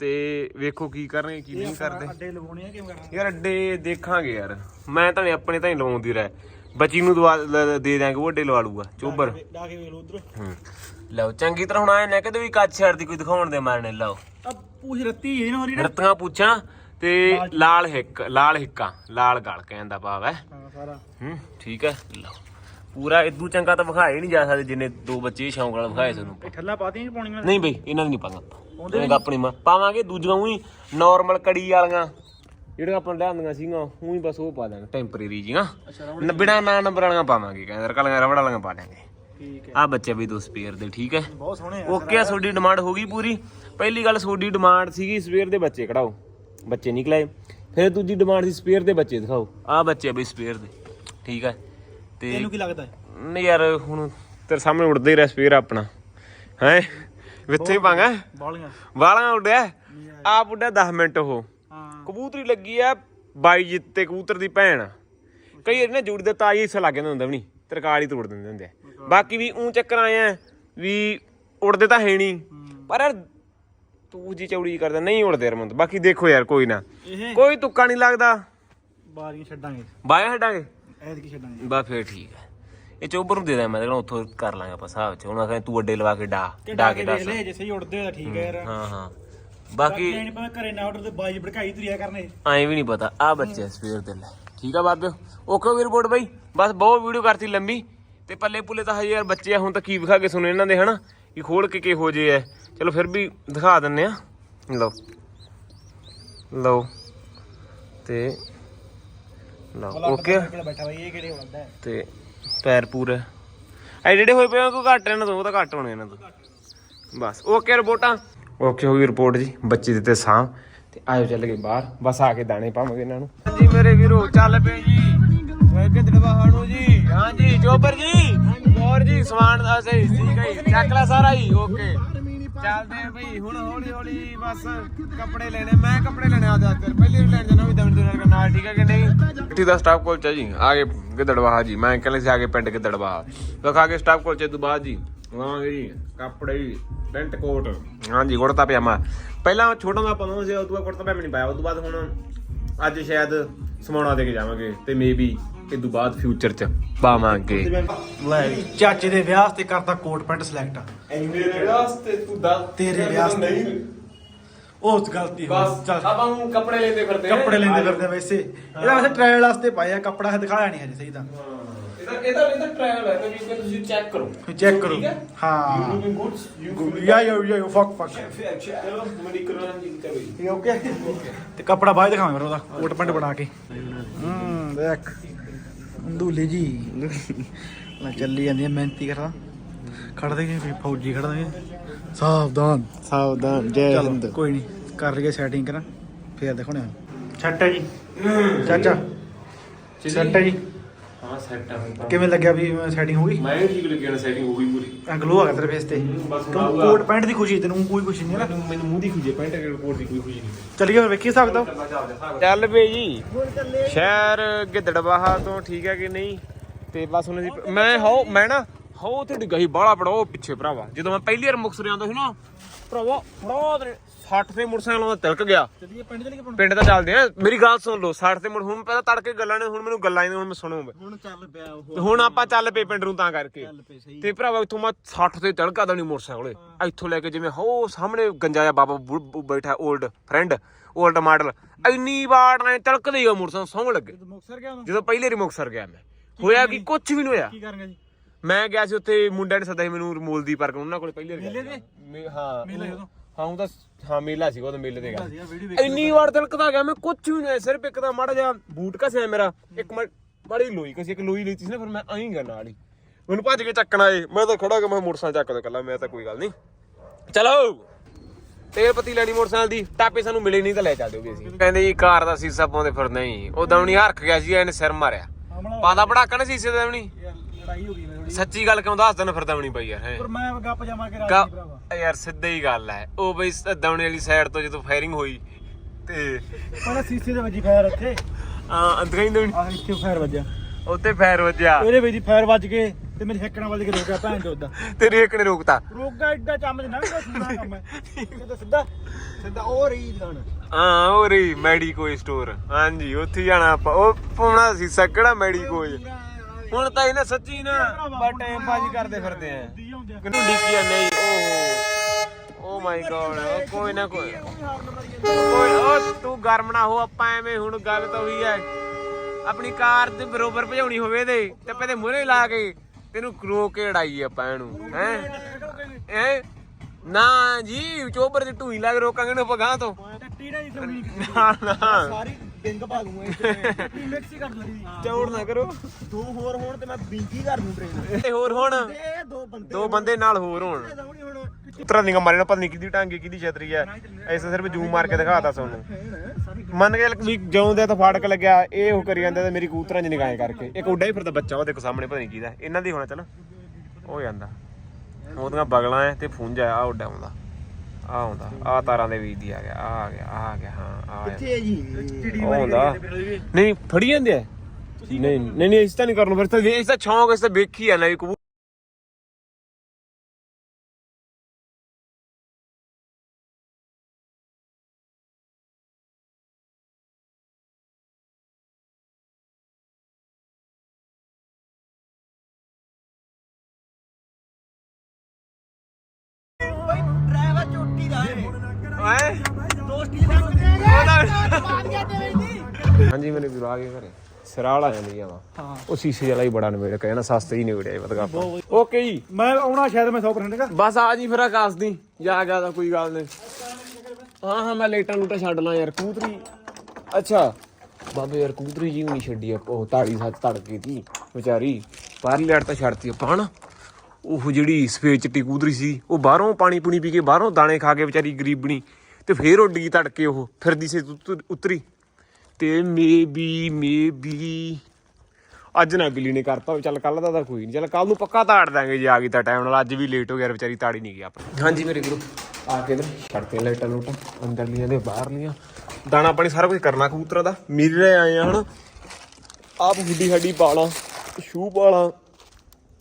ਤੇ ਵੇਖੋ ਕੀ ਕਰਨਗੇ ਕੀ ਨਹੀਂ ਕਰਦੇ। ਅੱਡੇ ਲਵਾਉਣੇ ਆ ਕਿਵੇਂ ਕਰਨਾ ਯਾਰ ਅੱਡੇ ਦੇਖਾਂਗੇ ਯਾਰ। ਮੈਂ ਤਾਂ ਆਪਣੇ ਤਾਂ ਹੀ ਲਵਾਉਂਦੀ ਰਹਿ ਬੱਚੀ ਨੂੰ ਦਵਾ ਲ- ਦੇ ਦਾਂਗੇ ਉਹ ਅੱਡੇ ਲਵਾ ਲੂਗਾ ਚੋਬਰ। ਕੇ ਵੇਖ ਲਓ ਉਧਰ। ਹੂੰ। ਲਓ ਚੰਗੀ ਤਰ੍ਹਾਂ ਹੁਣ ਆਏ ਨਾ ਕਦੇ ਵੀ ਕੱਚ ਛੱਡ ਦੀ ਕੋਈ ਦਿਖਾਉਣ ਦੇ ਮਾਰਨੇ ਲਓ। ਆ ਪੂਛ ਰੱਤੀ ਹੈ ਨਾ ਹੋਰੀ ਰਤੀਆਂ ਪੁੱਛਾਂ ਤੇ ਲਾਲ ਹਿੱਕ ਲਾਲ ਹਿੱਕਾ ਲਾਲ ਗਲ ਕਹਿੰਦਾ ਭਾਵ ਹੈ। ਹਾਂ ਸਾਰਾ। ਹੂੰ ਠੀਕ ਹੈ ਲਓ। ਪੂਰਾ ਇਦੂ ਚੰਗਾ ਤਾਂ ਵਿਖਾਏ ਨਹੀਂ ਜਾ ਸਕਦੇ ਜਿੰਨੇ ਦੋ ਬੱਚੇ ਸ਼ੌਂਕ ਨਾਲ ਵਿਖਾਏ ਸਾਨੂੰ ਇਹ ਠੱਲਾ ਪਾਤੀਆਂ ਕਿ ਪਾਉਣੀਆਂ ਨਹੀਂ ਬਈ ਇਹਨਾਂ ਨੂੰ ਨਹੀਂ ਪਾਉਂਦਾ ਉਹਦੇ ਆਪਣੀ ਮਾਂ। ਪਾਵਾਂਗੇ ਦੂਜੀਆਂ ਉਹੀ ਨਾਰਮਲ ਕੜੀ ਵਾਲੀਆਂ। ਜਿਹੜੀਆਂ ਆਪਾਂ ਲਿਆਂਦੀਆਂ ਸੀਗੀਆਂ ਉਹੀ ਬਸ ਉਹ ਪਾ ਦਾਂਗੇ ਟੈਂਪਰੇਰੀ ਜੀਆਂ। ਬਿਨਾਂ ਨਾ ਨੰਬਰ ਵਾਲੀਆਂ ਪਾਵਾਂਗੇ ਕਹਿੰਦੇ ਰਕਲੀਆਂ ਰਬੜ ਵਾਲੀਆਂ ਪਾ ਦਾਂਗੇ ਠੀਕ ਹੈ। ਆ ਬੱਚੇ ਵੀ ਦੋ ਸਪੇਅਰ ਦੇ ਠੀਕ ਹੈ? ਬਹੁਤ ਸੋਹਣੇ ਆ ਓਕੇ ਆ ਤੁਹਾਡੀ ਡਿਮਾਂਡ ਹੋ ਗਈ ਪੂਰੀ। ਪਹਿਲੀ ਗੱਲ ਤੁਹਾਡੀ ਡਿਮਾਂਡ ਸੀਗੀ ਸਪੇਅਰ ਦੇ ਬੱਚੇ ਕਢਾਓ। ਬੱਚੇ ਨਿਕਲੇ। ਫਿਰ ਦੂਜੀ ਡਿਮਾਂਡ ਸੀ ਸਪੇਅਰ ਦੇ ਬੱਚੇ ਦਿਖਾਓ। ਆ ਬੱਚੇ ਬਈ ਸਪੇਅਰ ਦੇ ਠੀਕ ਹੈ? ਤੇ ਤੈਨੂੰ ਕੀ ਲੱਗਦਾ ਹੈ? ਨਹੀਂ ਯਾਰ ਹੁਣ ਤੇਰੇ ਸਾਹਮਣੇ ਉੱਡਦਾ ਹੀ ਰਿਹਾ ਆਪਣਾ। ਹੈ? ਵਿੱਥੇ ਹੀ ਪਾਂਗਾ। ਬਾਲੀਆਂ। ਵਾਲਾਂ ਉੱਡਿਆ। ਆਪ ਉੱਡਿਆ 10 ਮਿੰਟ ਉਹ। ਹਾਂ। ਕਬੂਤਰੀ ਲੱਗੀ ਆ ਬਾਈ ਜਿੱਤੇ ਕਬੂਤਰ ਦੀ ਭੈਣ। ਕਈ ਵਾਰੀ ਨਾ ਜੁੜਦੇ ਤਾਂ ਹੀ ਹਿੱਸਾ ਲੱਗ ਜਾਂਦਾ ਹੁੰਦਾ ਵੀ ਨਹੀਂ ਤਰਕਾਲ ਹੀ ਤੋੜ ਦਿੰਦੇ ਹੁੰਦੇ ਆ। ਬਾਕੀ ਵੀ ਉਂ ਚੱਕਰ ਆਏ ਆ ਵੀ ਉੜਦੇ ਤਾਂ ਹੈ ਨਹੀਂ। ਪਰ ਯਾਰ ਤੂੰ ਜੀ ਚੌੜੀ ਜਿਹੀ ਕਰਦਾ ਨਹੀਂ ਉੜਦੇ ਯਾਰ ਮਨ ਬਾਕੀ ਦੇਖੋ ਯਾਰ ਕੋਈ ਨਾ। ਇਹ ਕੋਈ ਤੁੱਕਾ ਨਹੀਂ ਲੱਗਦਾ। ਬਾਰੀਆਂ ਛੱਡਾਂਗੇ। ਬਾਇਆ ਹਟਾਂਗੇ ਐਦ ਕੀ ਛੱਡਾਂਗੇ। ਬਾ ਫੇਰ ਠੀਕ ਹੈ ਇਹ ਚੋਬਰ ਨੂੰ ਦੇ ਦਾਂ ਮੈਂ ਕਹਿੰਦਾ ਉੱਥੋਂ ਕਰ ਲਾਂਗੇ ਆਪਾਂ ਹਿਸਾਬ ਚ। ਉਹਨਾਂ ਕਹਿੰਦੇ ਤੂੰ ਅੱਡੇ ਲਵਾ ਕੇ ਡਾ ਡਾ ਕੇ ਦੱਸ। ਲੈ ਜੇ ਸਹੀ ਉੜਦੇ ਤਾਂ ਠੀਕ ਹੈ ਯਾਰ। ਹਾਂ ਹਾਂ। ਬਾਕੀ ਨਹੀਂ ਪਤਾ ਘਰੇ ਨਾ ਆਰਡਰ ਤੇ ਬਾਜੀ ਭੜਕਾਈ ਤੁਰਿਆ ਕਰਨੇ। ਐਂ ਵੀ ਨਹੀਂ ਪਤਾ। ਆ ਬੱਚੇ ਸਵੇਰ ਦੇ ਲੈ। ਠੀਕ ਆ ਬਾਬਿਓ ਓਕੇ ਵੀ ਰਿਪੋਰਟ ਬਾਈ। ਬਸ ਬਹੁਤ ਵੀਡੀਓ ਕਰਤੀ ਲੰਬੀ। ਤੇ ਪੱਲੇ ਪੁੱਲੇ ਤਾਂ ਹਜੇ ਯਾਰ ਬੱਚੇ ਆ ਹੁਣ ਤਾਂ ਕੀ ਵਿਖਾ ਕੇ ਸੁਣੇ ਇਹਨਾਂ ਦੇ ਹਨਾ? ਕੀ ਖੋਲ ਕੇ ਕਿਹੋ ਜੇ ਐ ਚਲੋ ਫਿਰ ਵੀ ਦਿਖਾ ਦਿੰਨੇ ਆ। ਲਓ। ਲਓ। ਤੇ ਲਓ ਓਕੇ ਕਿਹੜਾ ਬੈਠਾ ਬਾਈ ਇਹ ਕਿਹੜੇ ਹੁੰਦਾ ਹੈ? ਤੇ ਪੈਰ ਪੂਰੇ ਐ ਜਿਹੜੇ ਹੋਏ ਪਏ ਕੋਈ ਘੱਟ ਇਹਨਾਂ ਤੋਂ ਉਹ ਤਾਂ ਘੱਟ ਹੋਣੇ ਇਹਨਾਂ ਤੋਂ। ਬਸ ਓਕੇ ਰਿਪੋਰਟਾਂ। ਓਕੇ ਹੋ ਗਈ ਰਿਪੋਰਟ ਜੀ ਬੱਚੇ ਦਿੱਤੇ ਸਾਂ ਤੇ ਆਇਓ ਚੱਲ ਗਏ ਬਾਹਰ ਬਸ ਆ ਕੇ ਦਾਣੇ ਪਾਵਾਂਗੇ ਇਹਨਾਂ ਨੂੰ। ਜੀ ਮੇਰੇ ਵੀਰੋ ਚੱਲ ਪਏ ਜੀ। ਵੇ ਕਿਦੜਵਾ ਹਾਣੂ ਜੀ। ਹਾਂ ਜੀ ਚੋਬਰ ਜੀ ਹੋਰ ਜੀ ਸਮਾਨ ਦਾ ਸਹੀ ਠੀਕ ਹੈ। ਚੱਕ ਲੈ ਸਾਰਾ ਜੀ ਓਕੇ ਚੱਲਦੇ ਆ ਬਈ, ਹੁਣ ਹੌਲੀ ਹੌਲੀ ਬਸ ਕੱਪੜੇ ਲੈਣੇ, ਮੈਂ ਕੱਪੜੇ ਲੈਣੇ ਆ ਜਾ ਕਰ ਲੈਣ ਜਾਣਾ ਵੀ ਦਮਨ ਦੇ ਨਾਲ, ਠੀਕ ਹੈ ਕਿ ਨਹੀਂ? ਇੱਥੇ ਦਾ ਸਟਾਫ ਕੋਲ ਚਾ ਜੀ, ਆਗੇ ਗਿੱਦੜਵਾਹਾ ਜੀ, ਮੈਂ ਕਹਿੰਦੇ ਸੀ ਆਗੇ ਪਿੰਡ ਗਿੱਦੜਵਾਹਾ ਵਿਖਾ ਕੇ ਸਟਾਫ ਕੋਲ ਚ ਤੋਂ ਬਾਅਦ ਜੀ। ਲਵਾਂਗੇ ਜੀ, ਕੱਪੜੇ ਜੀ, ਪੈਂਟ, ਕੋਟ। ਹਾਂਜੀ, ਕੁੜਤਾ, ਪਜਾਮਾ। ਪਹਿਲਾਂ ਛੋਟਾ ਦਾ ਪਾਉਂਦਾ ਸੀ, ਉਦੋਂ ਬਾਅਦ ਕੁੜਤਾ, ਪਜਾਮਾ ਨਹੀਂ ਪਾਇਆ, ਉਦੋਂ ਬਾਅਦ ਹੁਣ ਅੱਜ ਸ਼ਾਇਦ ਸਮਾਉਣਾ ਦੇ ਕੇ ਜਾਵਾਂਗੇ, ਤੇ ਮੇਬੀ ਇਹ ਤੋਂ ਬਾਅਦ ਫਿਊਚਰ ਚ ਪਾਵਾਂਗੇ। ਲੈ ਚਾਚੇ ਦੇ ਵਿਆਹ ਤੇ ਕਰਤਾ ਕੋਟ ਪੈਂਟ ਸਿਲੈਕਟ ਮੇਰੇ ਵਾਸਤੇ ਤੂੰ ਦੱਸ। ਤੇਰੇ ਵਾਸਤੇ। ਉਹ ਗਲਤੀ ਹੋ ਗਈ। ਚੱਲ। ਆਪਾਂ ਹੁਣ ਕੱਪੜੇ ਲੈਂਦੇ ਫਿਰਦੇ ਕੱਪੜੇ ਲੈਂਦੇ ਫਿਰਦੇ ਵੈਸੇ। ਇਹਦਾ ਵੈਸੇ ਟ੍ਰਾਇਲ ਵਾਸਤੇ ਪਾਇਆ ਕੱਪੜਾ ਹੈ ਦਿਖਾਇਆ ਨਹੀਂ ਹਜੇ ਸਹੀ ਤਾਂ। ਇਹਦਾ ਇਹਦਾ ਇਹਦਾ ਟ੍ਰਾਇਲ ਹੈ ਤਾਂ ਵੀ ਤੁਸੀਂ ਚੈੱਕ ਕਰੋ। ਚੈੱਕ ਕਰੋ। ਹੈ? ਯੂ ਗੁੱਡਸ ਯੂ ਯਾ ਯਾ ਯਾ ਫੱਕ ਫੱਕ ਚਲੋ ਮੇਰੀ ਕਰੋਨਾ ਜੀ ਕਰੋ ਜੀ ਇਹ ਓਕੇ ਤੇ ਕੱਪੜਾ ਬਾਅਦ ਦਿਖਾਵਾਂਗੇ ਫਿਰ ਉਹਦਾ ਕੋਟ ਪੈਂਟ ਬਣਾ ਕੇ। ਹੂੰ ਦੇਖ। ਦੂਲੀ ਜੀ। ਲੈ ਚੱਲੀ ਜਾਂਦੀ ਹੈ ਮਿਹਨਤੀ ਕਰਦਾ। ਖੜਦੇ ਕਿ ਵੀ ਫੌਜੀ ਖੜਦੇ ਸਾਵਧਾਨ। ਸਾਵਧਾਨ ਜੈ ਚਲੋ ਕੋਈ ਨਹੀਂ ਕਰ ਲਈਏ ਸੈਟਿੰਗ ਕਰਾਂ। ਫੇਰ ਦੇਖੋਣੇ ਛੱਟ ਹੈ ਜੀ। ਚਾਚਾ। ਹੈ ਜੀ। ਹਾਂ ਸੈਟ ਆ ਕਿਵੇਂ ਲੱਗਿਆ ਵੀ ਸੈਟਿੰਗ ਹੋ ਗਈ? ਮੈਂ ਠੀਕ ਲੱਗਿਆ ਨਾ ਸੈਟਿੰਗ ਹੋ ਗਈ ਪੂਰੀ ਗਲੋ ਆ ਗਿਆ ਤੇਰੇ ਫੇਸ ਤੇ। ਬਸ। ਕੋਟ ਪੈਂਟ ਦੀ ਖੁਸ਼ੀ ਤੈਨੂੰ ਕੋਈ ਖੁਸ਼ੀ ਨਹੀਂ ਹੈ ਨਾ? ਮੈਨੂੰ ਮੈਨੂੰ ਮੂੰਹ ਦੀ ਖੁਸ਼ੀ ਪੈਂਟ ਰਿਪੋਰਟ ਦੀ ਕੋਈ ਖੁਸ਼ੀ ਨਹੀਂ। ਚੱਲੀਏ ਫਿਰ ਵੇਖੀ ਸਕਦਾ ਚੱਲ ਪਏ ਜੀ। ਸ਼ਹਿਰ ਗਿੱਦੜਬਾਹਾ ਤੋਂ ਠੀਕ ਹੈ ਕਿ ਨਹੀਂ? ਤੇ ਬਸ ਹੁਣ ਅਸੀਂ ਮੈਂ ਹੋ ਮੈਂ ਨਾ ਹੋ ਉੱਥੇ ਡਿੱਗਾ ਸੀ ਬਾਹਲਾ ਬੜਾ ਉਹ ਪਿੱਛੇ ਭਰਾਵਾ। ਜਦੋਂ ਮੈਂ ਪਹਿਲੀ ਵਾਰ ਮੁਕਸਰ ਆਉਂਦਾ ਸੀ ਨਾ ਭਰਾਵਾ ਬੜਾ 60 ਤੇ ਮੋਟਰਸਾਈਕਲ ਦਾ ਤਿਲਕ ਗਿਆ। ਚੱਲੀਏ ਪਿੰਡ ਚੱਲੀਏ ਪਿੰਡ ਤਾਂ ਚੱਲਦੇ ਆ। ਮੇਰੀ ਗੱਲ ਸੁਣ ਲਓ 60 ਤੇ ਮੁੜ ਹੁਣ ਪਹਿਲਾਂ ਤੜਕੇ ਗੱਲਾਂ ਨੇ ਹੁਣ ਮੈਨੂੰ ਗੱਲਾਂ ਨੇ ਹੁਣ ਮੈਂ ਸੁਣੂ ਹੁਣ ਚੱਲ ਪਿਆ ਉਹ ਤੇ ਹੁਣ ਆਪਾਂ ਚੱਲ ਪਏ ਪਿੰਡ ਨੂੰ ਤਾਂ ਕਰਕੇ। ਪਏ ਸਹੀ। ਤੇ ਭਰਾਵਾ ਇੱਥੋਂ ਮੈਂ 60 ਤੇ ਤੜਕਾ ਦਾ ਨਹੀਂ ਮੋਟਰਸਾਈਕਲ ਇੱਥੋਂ ਲੈ ਕੇ ਜਿਵੇਂ ਹੋ ਸਾਹਮਣੇ ਗੰਜਾ ਜਿਹਾ ਬਾਬਾ ਬੁ- ਬੁ- ਬੈਠਾ 올ਡ ਫਰੈਂਡ 올ਡ ਮਾਡਲ ਇੰਨੀ ਵਾਰ ਐ ਤੜਕਦੇ ਹੀ ਉਹ ਮੋਟਰਸਾਈਕਲ ਸੌਂ ਲੱਗੇ। ਮੁਕਸਰ ਗਿਆ ਜਦੋਂ ਪਹਿਲੇ ਰਿਮੋਕਸਰ ਗਿਆ ਮੈਂ। ਹੋਇਆ ਕਿ? ਕੁਝ ਵੀ ਨਹੀਂ ਹੋਇਆ। ਕੀ ਕਰਾਂਗੇ ਜੀ? ਮੈਂ ਗਿਆ ਸੀ ਉੱਥੇ ਮੁੰਡਿਆਂ ਨੇ ਸੱਦਾ ਸੀ ਮੈਨੂੰ ਰਮੂਲ ਦੀ ਪਾਰਕ ਉਹਨਾਂ ਕੋਲ ਪਹਿਲੇ ਮੇਲੇ ਤੇ? ਹਾਂ। ਮੇਲਾ ਉਦੋਂ? ਹਾਂ ਉਹ ਤਾਂ ਹਾਂ ਮੇਲਾ ਸੀ ਉਹ ਤਾਂ ਮੇਲੇ ਤੇ ਗਿਆ। ਸੀਗਾ, ਇੰਨੀ ਵਾਰ ਤਲਕਦਾ ਗਿਆ ਮੈਂ ਕੁਝ ਵੀ ਨਹੀਂ ਸਿਰਫ ਇੱਕ ਤਾਂ ਮਾੜਾ ਜਿਹਾ ਬੂਟ ਘਸਿਆ ਮੇਰਾ ਇੱਕ ਮਾੜੀ ਲੋਈ ਕਸੀ ਇੱਕ ਲੋਈ ਲਈ ਸੀ ਨਾ ਫਿਰ ਮੈਂ ਆਈ ਗਿਆ ਨਾਲ ਹੀ। ਮੈਨੂੰ ਭੱਜ ਕੇ ਚੱਕਣਾ ਏ ਮੈਂ ਤਾਂ ਖੜਾ ਕਿ ਮੈਂ ਮੋਟਰਸਾਈਕਲ ਚੱਕ ਦੋ ਕੱਲਾ ਮੈਂ ਤਾਂ ਕੋਈ ਗੱਲ ਨਹੀਂ। ਚਲੋ! ਤੇਲ ਪੱਤੀ ਲੈਣੀ ਮੋਟਰਸਾਈਕਲ ਦੀ ਟਾਪੇ ਸਾਨੂੰ ਮਿਲੇ ਨਹੀਂ ਤਾਂ ਲੈ ਚੱਲਦੇ ਵੀ ਅਸੀਂ। ਕਹਿੰਦੇ ਜੀ ਕਾਰ ਦਾ ਸੀਸਾ ਪਾਉਂਦੇ ਫਿਰ ਨਹੀਂ ਉਹ ਦਵਣੀ ਹਰਖ ਗਿਆ ਸੀ ਇਹਨੇ ਸਿਰ ਮਾਰਿਆ। ਪਾਦਾ ਪੜਾਕਾ ਨਾ ਸੀਸੇ ਦਾ ਯਾਰ ਲੜਾਈ ਹੋ ਗਈ ਸੱਚੀ ਗੱਲ ਕਿਉਂ ਦੱਸ ਦੇਣਾ ਫਿਰ ਦਵਣੀ ਪਈ ਯਾਰ ਹੈ। ਪਰ ਮੈਂ ਗੱਪ ਜਮਾ ਕੇ ਰਾਜੀ ਭਰਾਵਾ। ਯਾਰ ਸਿੱਧੀ ਹੀ ਗੱਲ ਹੈ। ਉਹ ਬਈ ਦਵਣੇ ਵਾਲੀ ਸਾਈਡ ਤੋਂ ਜਦੋਂ ਫਾਇਰਿੰਗ ਹੋਈ ਤੇ ਪਹਿਲਾਂ ਸੀਸੇ ਦੇ ਵੱਜੀ ਫਾਇਰ ਇੱਥੇ ਆ ਅੰਦਰ ਹੀ ਆਹ ਇੱਥੇ ਫਾਇਰ ਵੱਜਿਆ। ਉੱਤੇ ਫਾਇਰ ਵੱਜਿਆ। ਇਹਦੇ ਵਿੱਚ ਫਾਇਰ ਵੱਜ ਕੇ ਤੇ ਮੇਰੇ ਹੱਕਣਾ ਵੱਜ ਕੇ ਰੁਕ ਗਿਆ ਭੈਣ ਚੋਦਾ ਤੇਰੇ ਇੱਕ ਨੇ ਰੋਕਤਾ। ਰੁਕ ਇੱਡਾ ਚੰਮ ਨਾ ਵੀ ਕੋਈ ਕੰਮ ਹੈ। ਇਹ ਤਾਂ ਸਿੱਧਾ ਸਿੱਧਾ ਉਹ ਰਹੀ ਦੁਕਾਨ ਹਾਂ ਉਹ ਰਹੀ ਮੈਡੀਕੋ ਸਟੋਰ। ਹਾਂਜੀ ਉੱਥੇ ਜਾਣਾ ਆਪਾਂ। ਉਹ ਪਾਉਣਾ ਸੀ ਕਿਹੜਾ ਮੈਡੀਕੋ ਹੁਣ ਤਾਂ ਇਹਨਾਂ ਸੱਚੀ ਨਾ ਬਾ ਟਾਈਮ ਬਾਜੀ ਕਰਦੇ ਫਿਰਦੇ ਆ। ਕਿਨੂੰ ਡਿੱਕੀ ਨਹੀਂ ਓਹ। ਓ ਮਾਈ ਗॉड ਕੋਈ ਨਾ ਕੋਈ। ਕੋਈ ਉਹ ਤੂੰ ਗਰਮ ਨਾ ਹੋ ਆਪਾਂ ਐਵੇਂ ਹੁਣ ਗੱਲ ਤਾਂ ਹੋਈ ਐ ਆਪਣੀ ਕਾਰ ਦੇ ਬਰੋਬਰ ਭਜਾਉਣੀ ਹੋਵੇ ਤੇ ਤੇ ਪਹਿਲੇ ਮੂਹਰੇ ਲਾ ਕੇ ਤੈਨੂੰ ਰੋਕ ਕੇ ਲੜਾਈ ਆਪਾਂ ਇਹਨੂੰ ਹੈ? ਹੈ? ਨਾ ਜੀ ਚੋਬਰ ਦੀ ਢੂਈ ਲਾ ਕੇ ਰੋਕਾਂਗੇ ਨੂੰ ਆਪਾਂ ਗਾਂ ਤੋਂ। ਟੀੜਾ ਦੀ ਜ਼ਮੀਨ ਨਾ ਨਾ। ਸਾਰੀ ਡਿੰਗ ਪਾ ਦੂੰਗਾ ਇੱਥੇ ਮਿਕਸ <laughs> ਹੀ ਕਰ ਦੂੰਗੀ ਚੌੜ ਨਾ ਕਰੋ। ਦੋ ਹੋਰ ਹੋਣ ਤੇ ਮੈਂ ਬਿੰਗੀ ਕਰ ਦੂੰ ਟ੍ਰੇਨ ਤੇ ਹੋਰ ਹੁਣ। ਇਹ ਦੋ ਬੰਦੇ ਦੋ ਬੰਦੇ ਨਾਲ ਹੋਰ ਹੋਣ। ਉਤਰਾ ਨਹੀਂ ਮਾਰੇ ਨਾ ਪਤਾ ਨਹੀਂ ਕਿਹਦੀ ਟਾਂਗੇ ਕਿਹਦੀ ਛਤਰੀ ਐ ਐਸਾ ਸਿਰਫ ਜੂਮ ਮਾਰ ਕੇ ਦਿਖਾਤਾ ਸਾਰੀ ਮੰਨ ਕੇ ਵੀ ਜਿਉਂ ਦੇ ਤਾਂ ਫਾੜਕ ਲੱਗਿਆ ਇਹ ਉਹ ਕਰੀ ਜਾਂਦੇ ਤੇ ਮੇਰੀ ਕੂਤਰਾਂ 'ਚ ਨਿਗਾਹ ਕਰਕੇ। ਇੱਕ ਉੱਡਾ ਹੀ ਫਿਰਦਾ ਬੱਚਾ ਉਹ ਦੇਖੋ ਸਾਹਮਣੇ ਪਤਾ ਨਹੀਂ ਕਿਹਦਾ। ਇਹਨਾਂ ਦੀ ਹੋਣਾ ਚਲ। ਉਹ ਜਾਂਦਾ। ਉਹਦੀਆਂ ਬਗਲਾਂ ਐ ਤੇ ਫੁੰਜ ਆ ਉੱਡਾ ਆਉਂਦਾ। ਆ ਆਉਂਦਾ ਆ ਤਾਰਾਂ ਦੇ ਵੀਚ ਦੀ ਆ ਗਿਆ ਆ ਆ ਗਿਆ ਆ ਆ ਗਿਆ ਹਾਂ ਆ ਆਇਆ। ਕਿੱਥੇ ਜੀ? ਚਿੜੀ ਉਹ ਆਉਂਦਾ ਨਹੀਂ ਫੜੀ ਜਾਂਦੇ ਆ। ਨਹੀਂ ਨਹੀਂ ਨਹੀਂ ਇਸ ਤਾਂ ਨਹੀਂ ਕਰਨਾ ਫਿਰ ਤਾਂ ਇਸ ਤਾਂ ਸ਼ੌਂਕ ਇਸ ਤਾਂ ਵੇਖੀ ਆ ਨਾ ਵੀ ਕਬੂਤਰ ਹਾਂਜੀ ਮੇਰੇ ਵੀਰ ਆ ਗਏ ਘਰੇ ਸਰਾਲ ਆ ਜਾਂਦੀਆਂ ਵਾ। ਹਾਂ। ਉਹ ਸੀਸੇ ਵਾਲਾ ਹੀ ਬੜਾ ਨਵੇੜ ਕਹਿੰਦਾ ਸਸਤੇ ਹੀ ਨਵੇੜਿਆ ਵਧਗਾ ਓਕੇ ਜੀ। ਮੈਂ ਆਉਣਾ ਸ਼ਾਇਦ ਮੈਂ 100% ਦਾ ਬਸ ਆ ਜੀ ਫਿਰ ਆਕਾਸ਼ ਦੀ ਜਾ ਗਿਆ ਤਾਂ ਕੋਈ ਗੱਲ ਨਹੀਂ। ਹਾਂ ਹਾਂ ਮੈਂ ਲੇਟਾਂ ਲੂਟਾਂ ਛੱਡ ਲਾਂ ਯਾਰ ਕਬੂਤਰੀ। ਅੱਛਾ। ਬਾਬੇ ਯਾਰ ਕਬੂਤਰੀ ਜੀ ਵੀ ਨਹੀਂ ਛੱਡੀ ਉਹ ਤਾੜੀ ਸੱਤ ਤੜਕੇ ਦੀ ਵਿਚਾਰੀ। ਬਾਹਰਲੀ ਲੈਟ ਤਾਂ ਛੱਡਤੀ ਆਪਾਂ ਹਨਾ? ਉਹ ਜਿਹੜੀ ਸਫੇਦ ਚਿੱਟੀ ਕਬੂਤਰੀ ਸੀ ਉਹ ਬਾਹਰੋਂ ਪਾਣੀ ਪੂਣੀ ਪੀ ਕੇ ਬਾਹਰੋਂ ਦਾਣੇ ਖਾ ਕੇ ਵਿਚਾਰੀ ਗਰੀਬਣੀ ਤੇ ਫੇਰ ਉੱਡ ਗਈ ਤੜਕੇ ਉਹ ਫਿਰਦੀ ਸੀ ਉਤ- ਉਤਰੀ। ਤੇ ਮੇਬੀ ਮੇਬੀ ਅੱਜ ਨਾ ਬਿੱਲੀ ਨੇ ਕਰਤਾ ਚੱਲ ਕੱਲ ਦਾ ਤਾਂ ਕੋਈ ਨਹੀਂ ਚੱਲ ਕੱਲ ਨੂੰ ਪੱਕਾ ਤਾੜ ਦਾਂਗੇ ਜੇ ਆ ਗਈ ਤਾਂ ਟਾਈਮ ਨਾਲ ਅੱਜ ਵੀ ਲੇਟ ਹੋ ਗਿਆ ਵਿਚਾਰੀ ਤਾੜੀ ਨਹੀਂ ਗਿਆ ਆਪਣੀ। ਹਾਂਜੀ ਮੇਰੇ ਵੀਰੋ ਆ ਕੇ ਇਧਰ ਛੜਤੇ ਲਾਈਟਾਂ ਲੂਟਾਂ ਅੰਦਰ ਲੀਆਂ ਦੇ ਬਾਹਰ ਲੀਆਂ। ਦਾਣਾ ਪਾਣੀ ਸਾਰਾ ਕੁਝ ਕਰਨਾ ਕਬੂਤਰਾਂ ਦਾ। ਮਿਲੇ ਆਏ ਆ ਹਣ ਆਪ ਹੁੱਡੀ ਹੱਡੀ ਪਾਲਾਂ ਸ਼ੂ ਪਾਲਾਂ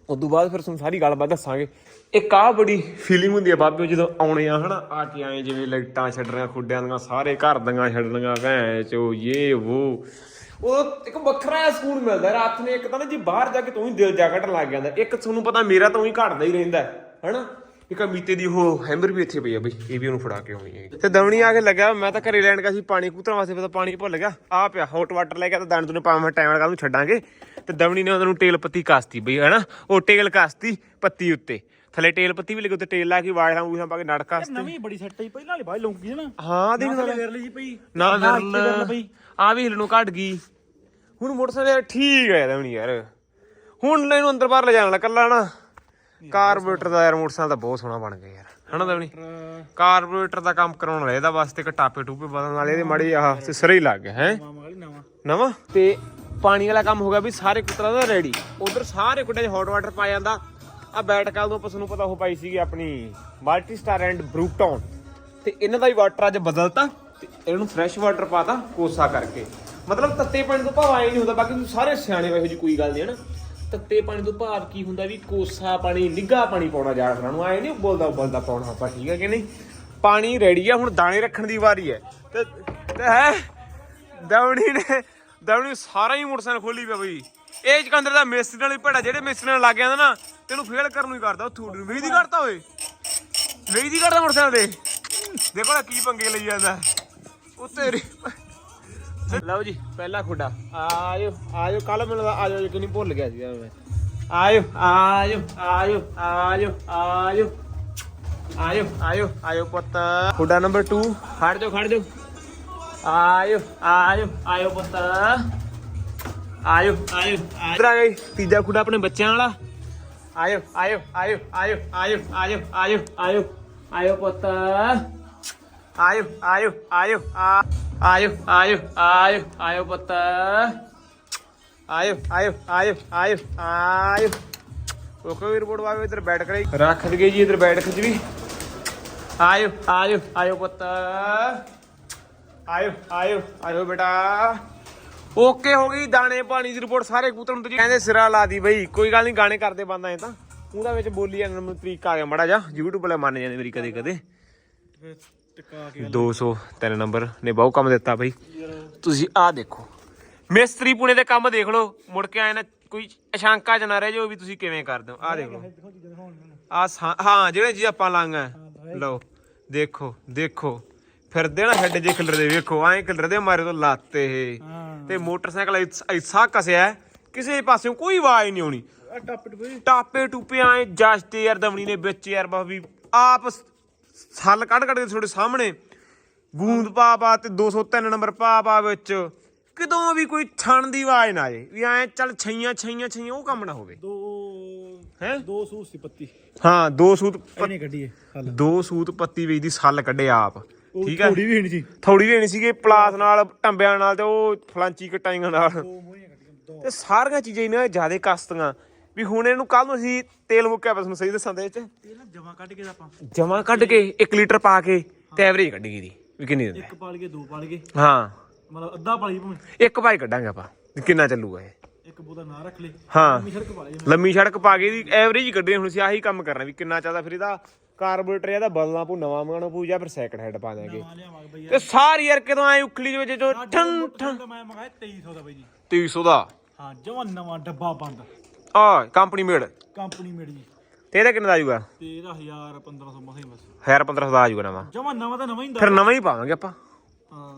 ਉਸ ਤੋਂ ਬਾਅਦ ਫਿਰ ਤੁਹਾਨੂੰ ਸਾਰੀ ਗੱਲਬਾਤ ਦੱਸਾਂਗੇ। ਇੱਕ ਆ ਬੜੀ ਫੀਲਿੰਗ ਹੁੰਦੀ ਆ ਬਾਬੇ ਜਦੋਂ ਆਉਣੇ ਆ ਹਨਾ? ਆ ਕੇ ਆਏ ਜਿਵੇਂ ਲਾਈਟਾਂ ਛੱਡਣੀਆਂ ਖੁੱਡਿਆਂ ਦੀਆਂ ਸਾਰੇ ਘਰ ਦੀਆਂ ਛੱਡ ਲੀਆਂ ਭੈਣ ਚੋ ਇਹ ਉਹ ਉਹ ਇੱਕ ਵੱਖਰਾ ਜਿਹਾ ਸਕੂਨ ਮਿਲਦਾ ਰਾਤ ਨੂੰ ਇੱਕ ਤਾਂ ਨਾ ਜੀ ਬਾਹਰ ਜਾ ਕੇ ਤੂੰ ਹੀ ਦਿਲ ਜਾ ਲੱਗ ਜਾਂਦਾ। ਇੱਕ ਤੁਹਾਨੂੰ ਪਤਾ ਮੇਰਾ ਤਾਂ ਉਹੀ ਘਟਦਾ ਹੀ ਰਹਿੰਦਾ ਹੈ, ਹਨਾ? ਇੱਕ ਮੀਤੇ ਦੀ ਉਹ ਹੈਂਬਰ ਵੀ ਇੱਥੇ ਪਈ ਆ ਬਈ ਇਹ ਵੀ ਉਹਨੂੰ ਫੜਾ ਕੇ ਆਉਣੀ ਹੈ ਤੇ ਦਵਣੀ ਆ ਕੇ ਲੱਗਾ ਮੈਂ ਤਾਂ ਘਰੇ ਲੈਣ ਗਿਆ ਸੀ ਪਾਣੀ ਕੂਤਰਾਂ ਵਾਸਤੇ ਪਤਾ ਪਾਣੀ ਭੁੱਲ ਗਿਆ। ਆ ਪਿਆ ਹੌਟ ਵਾਟਰ ਲੈ ਕੇ ਤਾਂ ਦਾਣ ਤੂੰ ਪਾਵਾਂ ਮੈਂ ਟਾਈਮ ਨਾਲ ਨੂੰ ਛੱਡਾਂਗੇ। ਤੇ ਦਵਣੀ ਨੇ ਉਹਨੂੰ ਟੇਲ ਪੱਤੀ ਕਾਸਤੀ ਬਈ ਹਨਾ? ਉਹ ਟੇਲ ਕਾਸਤੀ ਪੱਤੀ ਉੱਤੇ। ਥੱਲੇ ਟੇਲ ਪੱਤੀ ਵੀ ਲੱਗੀ ਉੱਤੇ ਟੇਲ ਲਾ ਕੇ ਵਾੜਾਂ ਵੂੜਾਂ ਪਾ ਕੇ ਨੜ ਕਾਸਤੀ ਨਵੀਂ ਬੜੀ ਸੈੱਟ ਆਈ ਪਹਿਲਾਂ ਵਾਲੀ ਬਾਈ ਲੌਂਗੀ ਨਾ। ਹਾਂ ਦੇਖ ਨਾਲੇ ਵੇਰ ਲਈ ਪਈ। ਨਾ ਨਾ ਵਿਰਲ। ਆ ਵੀ ਹਿਲਣੋਂ ਘਟ ਗਈ। ਹੁਣ ਮੋਟਰਸਾਈਕਲ ਠੀਕ ਹੈ ਦਵਣੀ ਯਾਰ। ਹੁਣ ਲੈ ਇਹਨੂੰ ਅੰਦਰ ਬਾਹਰ ਲੈ ਜਾਣ ਲਾ ਕੱਲਾ ਨਾ। ਕਾਰਬੋਰੇਟਰ ਦਾ ਯਾਰ ਮੋਟਰਸਾਈਕਲ ਤਾਂ ਬਹੁਤ ਸੋਹਣਾ ਬਣ ਗਿਆ ਯਾਰ। ਹਨਾ ਦਵਣੀ ਕਾਰਬੋਰੇਟਰ ਦਾ ਕੰਮ ਕਰਾਉਣ ਵਾਲੇ ਇਹਦਾ ਵਾਸਤੇ ਇੱਕ ਟਾਪੇ ਟੂਪੇ ਬਦਲਣ ਵਾਲੇ ਇਹਦੇ ਮਾੜੀ ਆਹ ਸਿਰੇ ਹੀ ਲੱਗ ਗਿਆ ਹੈ? ਨਵਾਂ ਨਵਾਂ। ਤੇ ਪਾਣੀ ਵਾਲਾ ਕੰਮ ਹੋ ਗਿਆ ਵੀ ਸਾਰੇ ਕੁੱਤਰਾਂ ਦਾ ਰੈਡੀ ਉਧਰ ਸਾਰੇ ਕੁੱਟੇ 'ਚ ਹੌਟ ਵਾਟਰ ਪਾ ਜਾਂਦਾ। ਆ ਬੈਟ ਕਾਲ ਤੋਂ ਪਸ ਨੂੰ ਪਤਾ ਉਹ ਪਾਈ ਸੀਗੀ ਆਪਣੀ ਮਲਟੀ ਸਟਾਰ ਐਂਡ ਬਰੂਟਨ ਤੇ ਇਹਨਾਂ ਦਾ ਵੀ ਵਾਟਰ ਅੱਜ ਬਦਲਤਾ ਤੇ ਇਹਨੂੰ ਫਰੈਸ਼ ਵਾਟਰ ਪਾਤਾ ਕੋਸਾ ਕਰਕੇ। ਮਤਲਬ ਤੱਤੇ ਪਾਣੀ ਤੋਂ ਭਾਵ ਆਏ ਨਹੀਂ ਹੁੰਦਾ ਬਾਕੀ ਤੁਸੀਂ ਸਾਰੇ ਸਿਆਣੇ ਇਹੋ ਜੀ ਕੋਈ ਗੱਲ ਨਹੀਂ ਹੈ ਨਾ ਤੱਤੇ ਪਾਣੀ ਤੋਂ ਭਾਵ ਕੀ ਹੁੰਦਾ ਵੀ ਕੋਸਾ ਪਾਣੀ, ਨਿੱਘਾ ਪਾਣੀ ਪਾਉਣਾ ਜਾੜਾਂ ਨੂੰ ਆਏ ਨਹੀਂ ਬੋਲਦਾ ਬੋਲਦਾ ਪਾਉਣਾ ਆਪਾਂ, ਠੀਕ ਹੈ ਕਿ ਨਹੀਂ? ਪਾਣੀ ਰੈਡੀ ਆ, ਹੁਣ ਦਾਣੇ ਰੱਖਣ ਦੀ ਵਾਰੀ ਹੈ। ਤੇ ਤੇ ਹੈ? ਦਵਣੀ ਨੇ, ਦਵਣੀ ਸਾਰਾ ਹੀ ਮੋਟਰਸਾਈਕਲ ਖੋਲੀ ਪਿਆ ਬਈ। ਇਹ ਚਕੰਦਰ ਦਾ ਮਿਸਤਰੀ ਨਾਲ ਹੀ ਭੜਾ, ਜਿਹੜੇ ਮਿਸਤਰੀ ਨਾਲ ਲੱਗ ਜਾਂਦਾ ਨਾ, ਤੈਨੂੰ ਫੇਲ ਕਰਨ ਨੂੰ ਹੀ ਕਰਦਾ ਉੱਥੋਂ ਨੂੰ। ਵੇਈ ਦੀ ਕਰਤਾ ਓਏ। ਵੇਈ ਕਰਦਾ ਮੋਟਰਸਾਈਕਲ ਦੇ ਦੇਖੋ ਨਾ ਕੀ ਪੰਗੇ ਲਈ ਜਾਂਦਾ। ਉਹ ਤੇਰੀ ਲਓ ਜੀ ਪਹਿਲਾ ਖੁੱਡਾ ਆਇਓ ਆਇਓ ਕੱਲ ਮੈਨੂੰ ਲੱਗਦਾ ਆਜੋ ਜੇ ਨਹੀਂ ਭੁੱਲ ਗਿਆ ਸੀ ਮੈਂ ਆਇਓ ਆਇਓ ਆਇਓ ਆਇਓ ਆਇਓ ਆਇਓ ਆਇਓ ਆਇਓ ਪੁੱਤ ਖੁੱਡਾ ਨੰਬਰ 2 ਖੜ ਜਾਓ ਖੜ ਜਾਓ ਆਇਓ ਆਇਓ ਆਇਓ ਪੁੱਤ ਆਇਓ ਆਇਓ ਇਧਰ ਆ ਗਈ ਤੀਜਾ ਖੁੱਡਾ ਆਪਣੇ ਬੱਚਿਆਂ ਵਾਲਾ ਆਇਓ ਆਇਓ ਆਇਓ ਆਇਓ ਆਇਓ ਆਇਓ ਆਇਓ ਆਇਓ ਆਇਓ ਪੁੱਤ ਆਇਓ ਆਇਓ ਆਇਓ ਆ ਆਇਓ ਆਇਓ ਆਇਓ ਆਇਓ ਪੁੱਤ। ਆਇਓ ਆਇਓ ਆਇਓ ਆਇਓ ਆਇਓ। ਉਹ ਕੋਈ ਰਿਪੋਰਟ ਵਾਵੇ ਇਧਰ ਬੈਠ ਕਰੇ ਰੱਖ ਦਈਏ ਜੀ ਇਧਰ ਬੈਠ ਖਿੱਚ ਵੀ। ਆਇਓ ਆਇਓ ਆਇਓ ਪੁੱਤ। ਆਇਓ ਆਇਓ ਆਇਓ ਬੇਟਾ। ਓਕੇ ਹੋ ਗਈ ਦਾਣੇ ਪਾਣੀ ਦੀ ਰਿਪੋਰਟ ਸਾਰੇ ਕਬੂਤਰ ਨੂੰ ਤੇ ਜੀ ਕਹਿੰਦੇ ਸਿਰਾ ਲਾ ਦੀ ਬਈ। ਕੋਈ ਗੱਲ ਨਹੀਂ ਗਾਣੇ ਕਰਦੇ ਬੰਦਾ ਐ ਤਾਂ। ਉਹਦਾ ਵਿੱਚ ਬੋਲੀ ਜਾਂਦਾ ਮੈਨੂੰ ਤਰੀਕਾ ਆ ਗਿਆ ਮੜਾ ਜਾ YouTube ਵਾਲੇ ਮੰਨ ਜਾਂਦੇ ਮੇਰੀ ਕਦੇ ਕਦੇ ਫਿਰ ਟਿਕਾ ਕੇ 203 ਨੰਬਰ। ਨੇ ਬਹੁਤ ਕੰਮ ਦਿੱਤਾ ਬਈ। ਤੁਸੀਂ ਆਹ ਦੇਖੋ। ਮਿਸਤਰੀ ਪੁਣੇ ਦੇ ਕੰਮ ਦੇਖ ਲਓ। ਮੁੜ ਕੇ ਆਏ ਨਾ ਕੋਈ ਅਸ਼ੰਕਾ ਚ ਨਾ ਰਹਿ ਜਾਓ ਵੀ ਤੁਸੀਂ ਕਿਵੇਂ ਕਰਦੇ ਹੋ। ਆਹ ਦੇਖ ਲਓ। ਆ ਹਾਂ ਜਿਹੜੇ ਜੀ ਆਪਾਂ ਲਾਂਗਾ ਲਓ ਦੇਖੋ ਦੇਖੋ। ਫਿਰਦੇ ਨਾ ਛੱਡ ਜੇ ਖਿਲਰਦੇ ਵੇਖੋ ਐਂ ਖਿਲਰਦੇ ਮਾਰੇ ਤੋਂ ਲੱਤ ਇਹ। ਤੇ ਮੋਟਰਸਾਈਕਲ ਐਸ- ਕਸਿਆ ਕਿਸੇ ਪਾਸਿਓਂ ਕੋਈ ਆਵਾਜ਼ ਨਹੀਂ ਆਉਣੀ। ਟੱਪ ਟਪੇ ਐ ਜਸਤੇ ਯਾਰ ਦਵਣੀ ਨੇ ਵਿੱਚ ਯਾਰ ਬਸ ਵੀ ਆਪ ਸੱਲ ਕੱਢ ਕੱਢ ਕੇ ਤੁਹਾਡੇ ਸਾਹਮਣੇ। ਗੂੰਦ ਪਾ ਪਾ ਤੇ 203 ਨੰਬਰ ਪਾ ਪਾ ਵਿੱਚ। ਕਿਦੋਂ ਵੀ ਕੋਈ ਛਣ ਦੀ ਆਵਾਜ਼ ਨਾ ਆਏ ਵੀ ਐ ਚੱਲ ਛਈਆਂ ਛਈਆਂ ਛਈਆਂ ਉਹ ਕੰਮ ਨਾ ਹੋਵੇ। ਦੋ ਹੈ? ਦੋ ਸੂਸ ਸੀ ਪੱਤੀ। ਹਾਂ ਦੋ ਸੂਤ ਕੱਢੀਏ ਦੋ ਸੂਤ ਪੱਤੀ ਵੇਚ ਦੀ ਸੱਲ ਕੱਢੇ ਆਪ। ਠੀਕ ਹੈ? ਥੋੜੀ ਵੀ ਨਹੀਂ ਸੀ। ਥੋੜੀ ਦੇਣੀ ਸੀਗੇ ਪਲਾਸ ਨਾਲ ਟੰਬਿਆਂ ਨਾਲ ਤੇ ਉਹ ਫਲਾਂਚੀ ਕਟਾਈਆਂ ਨਾਲ। ਤੇ ਸਾਰੀਆਂ ਚੀਜ਼ਾਂ ਇਹਨਾਂ ਜ਼ਿਆਦਾ ਕਸਤੀਆਂ। ਵੀ ਹੁਣ ਇਹਨੂੰ ਕੱਲ ਨੂੰ ਅਸੀਂ ਤੇਲ ਮੁੱਕਿਆ ਬਸ ਨੂੰ ਸਹੀ ਦੱਸਾਂ ਦੇ ਵਿੱਚ ਤੇ ਨਾ ਜਮਾ ਕੱਢ ਕੇ ਆਪਾਂ ਜਮਾ ਕੱਢ ਕੇ 1 ਲੀਟਰ ਪਾ ਕੇ ਤੇ ਐਵਰੇਜ ਕੱਢੀ ਗਈ ਦੀ ਵੀ ਕਿੰਨੀ ਦਿੰਦਾ ਇੱਕ ਪਾਲ ਕੇ ਦੋ ਪਾਲ ਕੇ। ਹਾਂ। ਮਤਲਬ ਅੱਧਾ ਪਾਲੀ ਭਾਵੇਂ। ਇੱਕ ਭਾਈ ਕੱਢਾਂਗੇ ਆਪਾਂ ਵੀ ਕਿੰਨਾ ਚੱਲੂਗਾ ਇਹ। ਇੱਕ ਬੋਦਾ ਨਾ ਰੱਖ ਲੈ। ਹਾਂ। ਮੀ ਸੜਕ ਪਾ ਲਈ ਲੰਮੀ ਸੜਕ ਪਾ ਕੇ ਦੀ ਐਵਰੇਜ ਕੱਢਣੀ ਹੁਣ ਅਸੀਂ ਆਹੀ ਕੰਮ ਕਰਨਾ ਵੀ ਕਿੰਨਾ ਚੱਲਦਾ ਫਿਰ ਇਹਦਾ ਕਾਰਬੋਰੇਟਰ ਇਹਦਾ ਬਦਲਣਾ ਪਊ ਨਵਾਂ ਮੰਗਾਉਣਾ ਪਊ ਜਾਂ ਫਿਰ ਸੈਕਿੰਡ ਹੈਂਡ ਪਾ ਦਾਂਗੇ ਤੇ ਸਾਰੀ ਯਾਰ ਕਿਦੋਂ ਐ ਉਖਲੀ ਦੇ ਵਿੱਚ ਜੋ ਠੰ ਠੰ। ਮੈਂ ਮੰਗਾਇਆ 2300 ਦਾ ਬਈ ਜੀ। 300 ਦਾ? ਹਾਂ ਜਮਾ ਨਵਾਂ ਡੱਬਾ ਬੰਦ। ਆ ਕੰਪਨੀ ਮੇਡ ਕੰਪਨੀ ਮੇਡ ਜੀ। ਤੇ ਇਹਦਾ ਕਿੰਨਾ ਦਾ ਆਜੂਗਾ? ਤੇ ਇਹਦਾ 1000 1500 ਮਸਾਂ ਹੀ ਬਸ। ਖੈਰ 1500 ਦਾ ਆਜੂਗਾ ਨਵਾਂ। ਜਮਾ ਨਵਾਂ ਤਾਂ ਨਵਾਂ ਹੀ ਹੁੰਦਾ। ਫਿਰ ਨਵਾਂ ਹੀ ਪਾਵਾਂਗੇ ਆਪਾਂ। ਹਾਂ।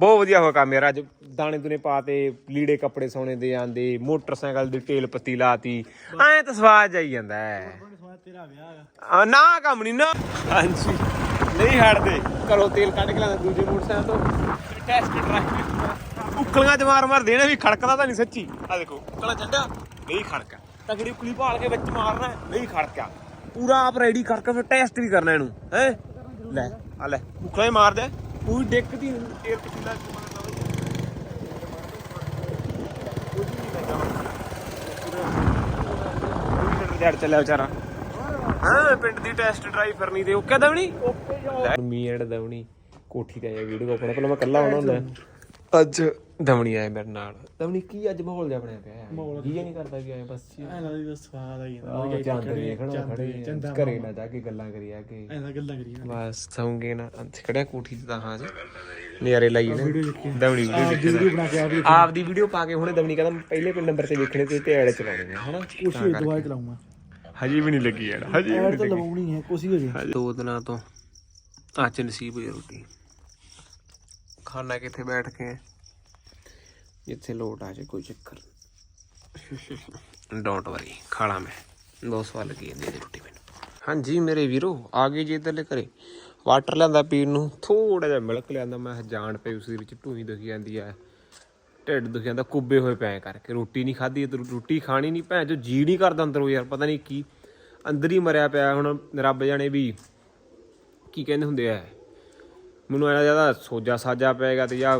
ਬਹੁਤ ਵਧੀਆ ਹੋਇਆ ਕੰਮ ਯਾਰ ਅੱਜ ਦਾਣੇ ਦੂਨੇ ਪਾਤੇ ਲੀੜੇ ਕੱਪੜੇ ਸੋਨੇ ਦੇ ਆਂਦੇ ਮੋਟਰਸਾਈਕਲ ਦੀ ਟੇਲ ਪੱਤੀ ਲਾਤੀ। ਐਂ ਤਾਂ ਸਵਾਦ ਜਾਈ ਜਾਂਦਾ ਹੈ ਤੇਰਾ ਵਿਆਹ ਆ, ਨਾ ਕੰਮ ਨਹੀਂ ਨਾ। ਹਾਂਜੀ। ਨਹੀਂ ਹਟਦੇ। ਘਰੋਂ ਤੇਲ ਕੱਢ ਕੇ ਲਾਉਂਦੇ ਦੂਜੇ ਮੋਟਰਸਾਈਕਲ ਤੋਂ। ਟੈਸਟ ਡਰਾਈਵ ਉਕਲੀਆਂ ਚ ਮਾਰ ਮਾਰ ਦੇਣਾ ਵੀ ਖੜਕਦਾ ਤਾਂ ਨਹੀਂ ਸੱਚੀ। ਆ ਦੇਖੋ ਉਕਲਾ ਚੱਲਿਆ ਨਹੀਂ ਖੜਕਾ। ਤਗੜੀ ਉਕਲੀ ਭਾਲ ਕੇ ਵਿੱਚ ਮਾਰਨਾ ਹੈ, ਨਹੀਂ ਖੜਕਿਆ ਪੂਰਾ ਆਪ ਰੈਡੀ ਕਰਕੇ ਫਿਰ ਟੈਸਟ ਵੀ ਕਰਨਾ ਇਹਨੂੰ ਹੈ? ਲੈ ਆ ਲੈ ਉਕਲਾ ਹੀ ਮਾਰ ਦੇ। ਪੂਰੀ ਡਿੱਕਦੀ ਨਹੀਂ। ਤੇਲ ਪਤੀਲਾ ਜੜ ਚੱਲਿਆ ਵਿਚਾਰਾ ਹਾਂ ਪਿੰਡ ਦੀ ਟੈਸਟ ਡਰਾਈਵ ਕਰਨੀ ਤੇ ਓਕੇ ਦਵਣੀ? ਓਕੇ ਮੀਂਹ ਦਵਣੀ। ਕੋਠੀ ਤੇ ਆਇਆ ਵੀਡੀਓ ਆਪਣਾ ਪਹਿਲਾਂ ਮੈਂ ਕੱਲਾ ਆਉਣਾ ਹੁੰਦਾ। ਅੱਜ। ਦਵਣੀ ਆਇਆ ਮੇਰੇ ਨਾਲ। ਦਵਣੀ ਕੀ ਅੱਜ ਮਾਹੌਲ ਜਿਹਾ ਬਣਿਆ ਪਿਆ ਹੈ? ਜੀ ਨਹੀਂ ਕਰਦਾ ਵੀ ਆਏ ਬਸ? ਐਂ ਲੱਗਦਾ ਜਿਵੇਂ ਸਵਾਦ ਆਈ ਆਹ ਚੰਦ ਵੇਖਣਾ ਖੜੇ ਚੰਦਾ ਘਰੇ ਨਾ ਜਾ ਕੇ ਗੱਲਾਂ ਕਰੀ ਆ ਕੇ। ਐਂ ਗੱਲਾਂ ਕਰੀ ਬਸ ਸੌਂਗੇ ਨਾ। ਅੰਤ ਖੜਿਆ ਕੋਠੀ ਤੇ ਤਾਂ ਹਾਂ ਜੀ। ਨਜ਼ਾਰੇ ਲਾਈ ਨੇ। ਵੀਡੀਓ ਦੇਖੀ ਦਵਣੀ ਵੀਡੀਓ ਬਣਾ ਕੇ ਆ ਵੀ ਆਪ ਦੀ ਵੀਡੀਓ ਪਾ ਕੇ ਹੁਣੇ ਦਵਣੀ ਕਹਿੰਦਾ ਪਹਿਲੇ ਪਿੰਡ ਨੰਬਰ ਤੇ ਵੇਖਣੇ ਤੇ ਤੇ ਐਡ ਚਲਾਉਣੇ ਨੇ ਹਨਾ? ਕੋਸ਼ੀ ਦੁਆ ਚਲਾਉਂਗਾ। ਹਜੇ ਵੀ ਨਹੀਂ ਲੱਗੀ ਐਡ ਹਜੇ ਐਡ ਤਾਂ ਲਵਾਉਣੀ ਹੈ ਕੋਸ਼ੀ ਹੋ ਜੇ। ਦੋ ਦਿਨਾਂ ਤੋਂ ਅੱਜ ਨਸੀਬ ਹੋਈ ਰੋਟੀ। ਖਾਣਾ ਕਿੱਥੇ ਬੈਠ ਕੇ। ਜਿੱਥੇ ਲੋਟ ਆ ਜੇ ਕੋਈ ਚੱਕਰ ਡੋਂਟ ਵਰੀ ਖਾਣਾ ਮੈਂ। ਬਹੁਤ ਸਵਾਦ ਲੱਗੀ ਇਹਦੀ ਰੋਟੀ ਮੈਨੂੰ? ਹਾਂਜੀ ਮੇਰੇ ਵੀਰੋ ਆ ਗਏ ਜੀ ਇੱਧਰਲੇ ਘਰੇ। ਵਾਟਰ ਲਿਆਂਦਾ ਪੀਣ ਨੂੰ। ਥੋੜਾ ਜਿਹਾ ਮਿਲਕ ਲਿਆਂਦਾ ਮੈਂ ਜਾਣ ਪਈ ਉਸ ਦੇ ਵਿੱਚ ਢੂਹੀ ਦੁਖੀ ਜਾਂਦੀ ਆ। ਢਿੱਡ ਦੁਖੀ ਜਾਂਦਾ ਕੁੱਬੇ ਹੋਏ ਪਏ ਕਰਕੇ। ਰੋਟੀ ਨਹੀਂ ਖਾਧੀ ਤੇ ਰੋਟੀ ਖਾਣੀ ਨਹੀਂ। ਭੈਣ ਜੋ ਜੀ ਨਹੀਂ ਕਰਦਾ ਅੰਦਰੋਂ ਯਾਰ ਪਤਾ ਨਹੀਂ ਕੀ। ਅੰਦਰ ਹੀ ਮਰਿਆ ਪਿਆ ਹੁਣ ਰੱਬ ਜਾਣੇ ਵੀ ਕੀ ਕਹਿੰਦੇ ਹੁੰਦੇ ਆ। ਮੈਨੂੰ ਐਨਾ ਜ਼ਿਆਦਾ ਸੋਜਾ ਸਾਜਾ ਪਏਗਾ ਤੇ ਜਾਂ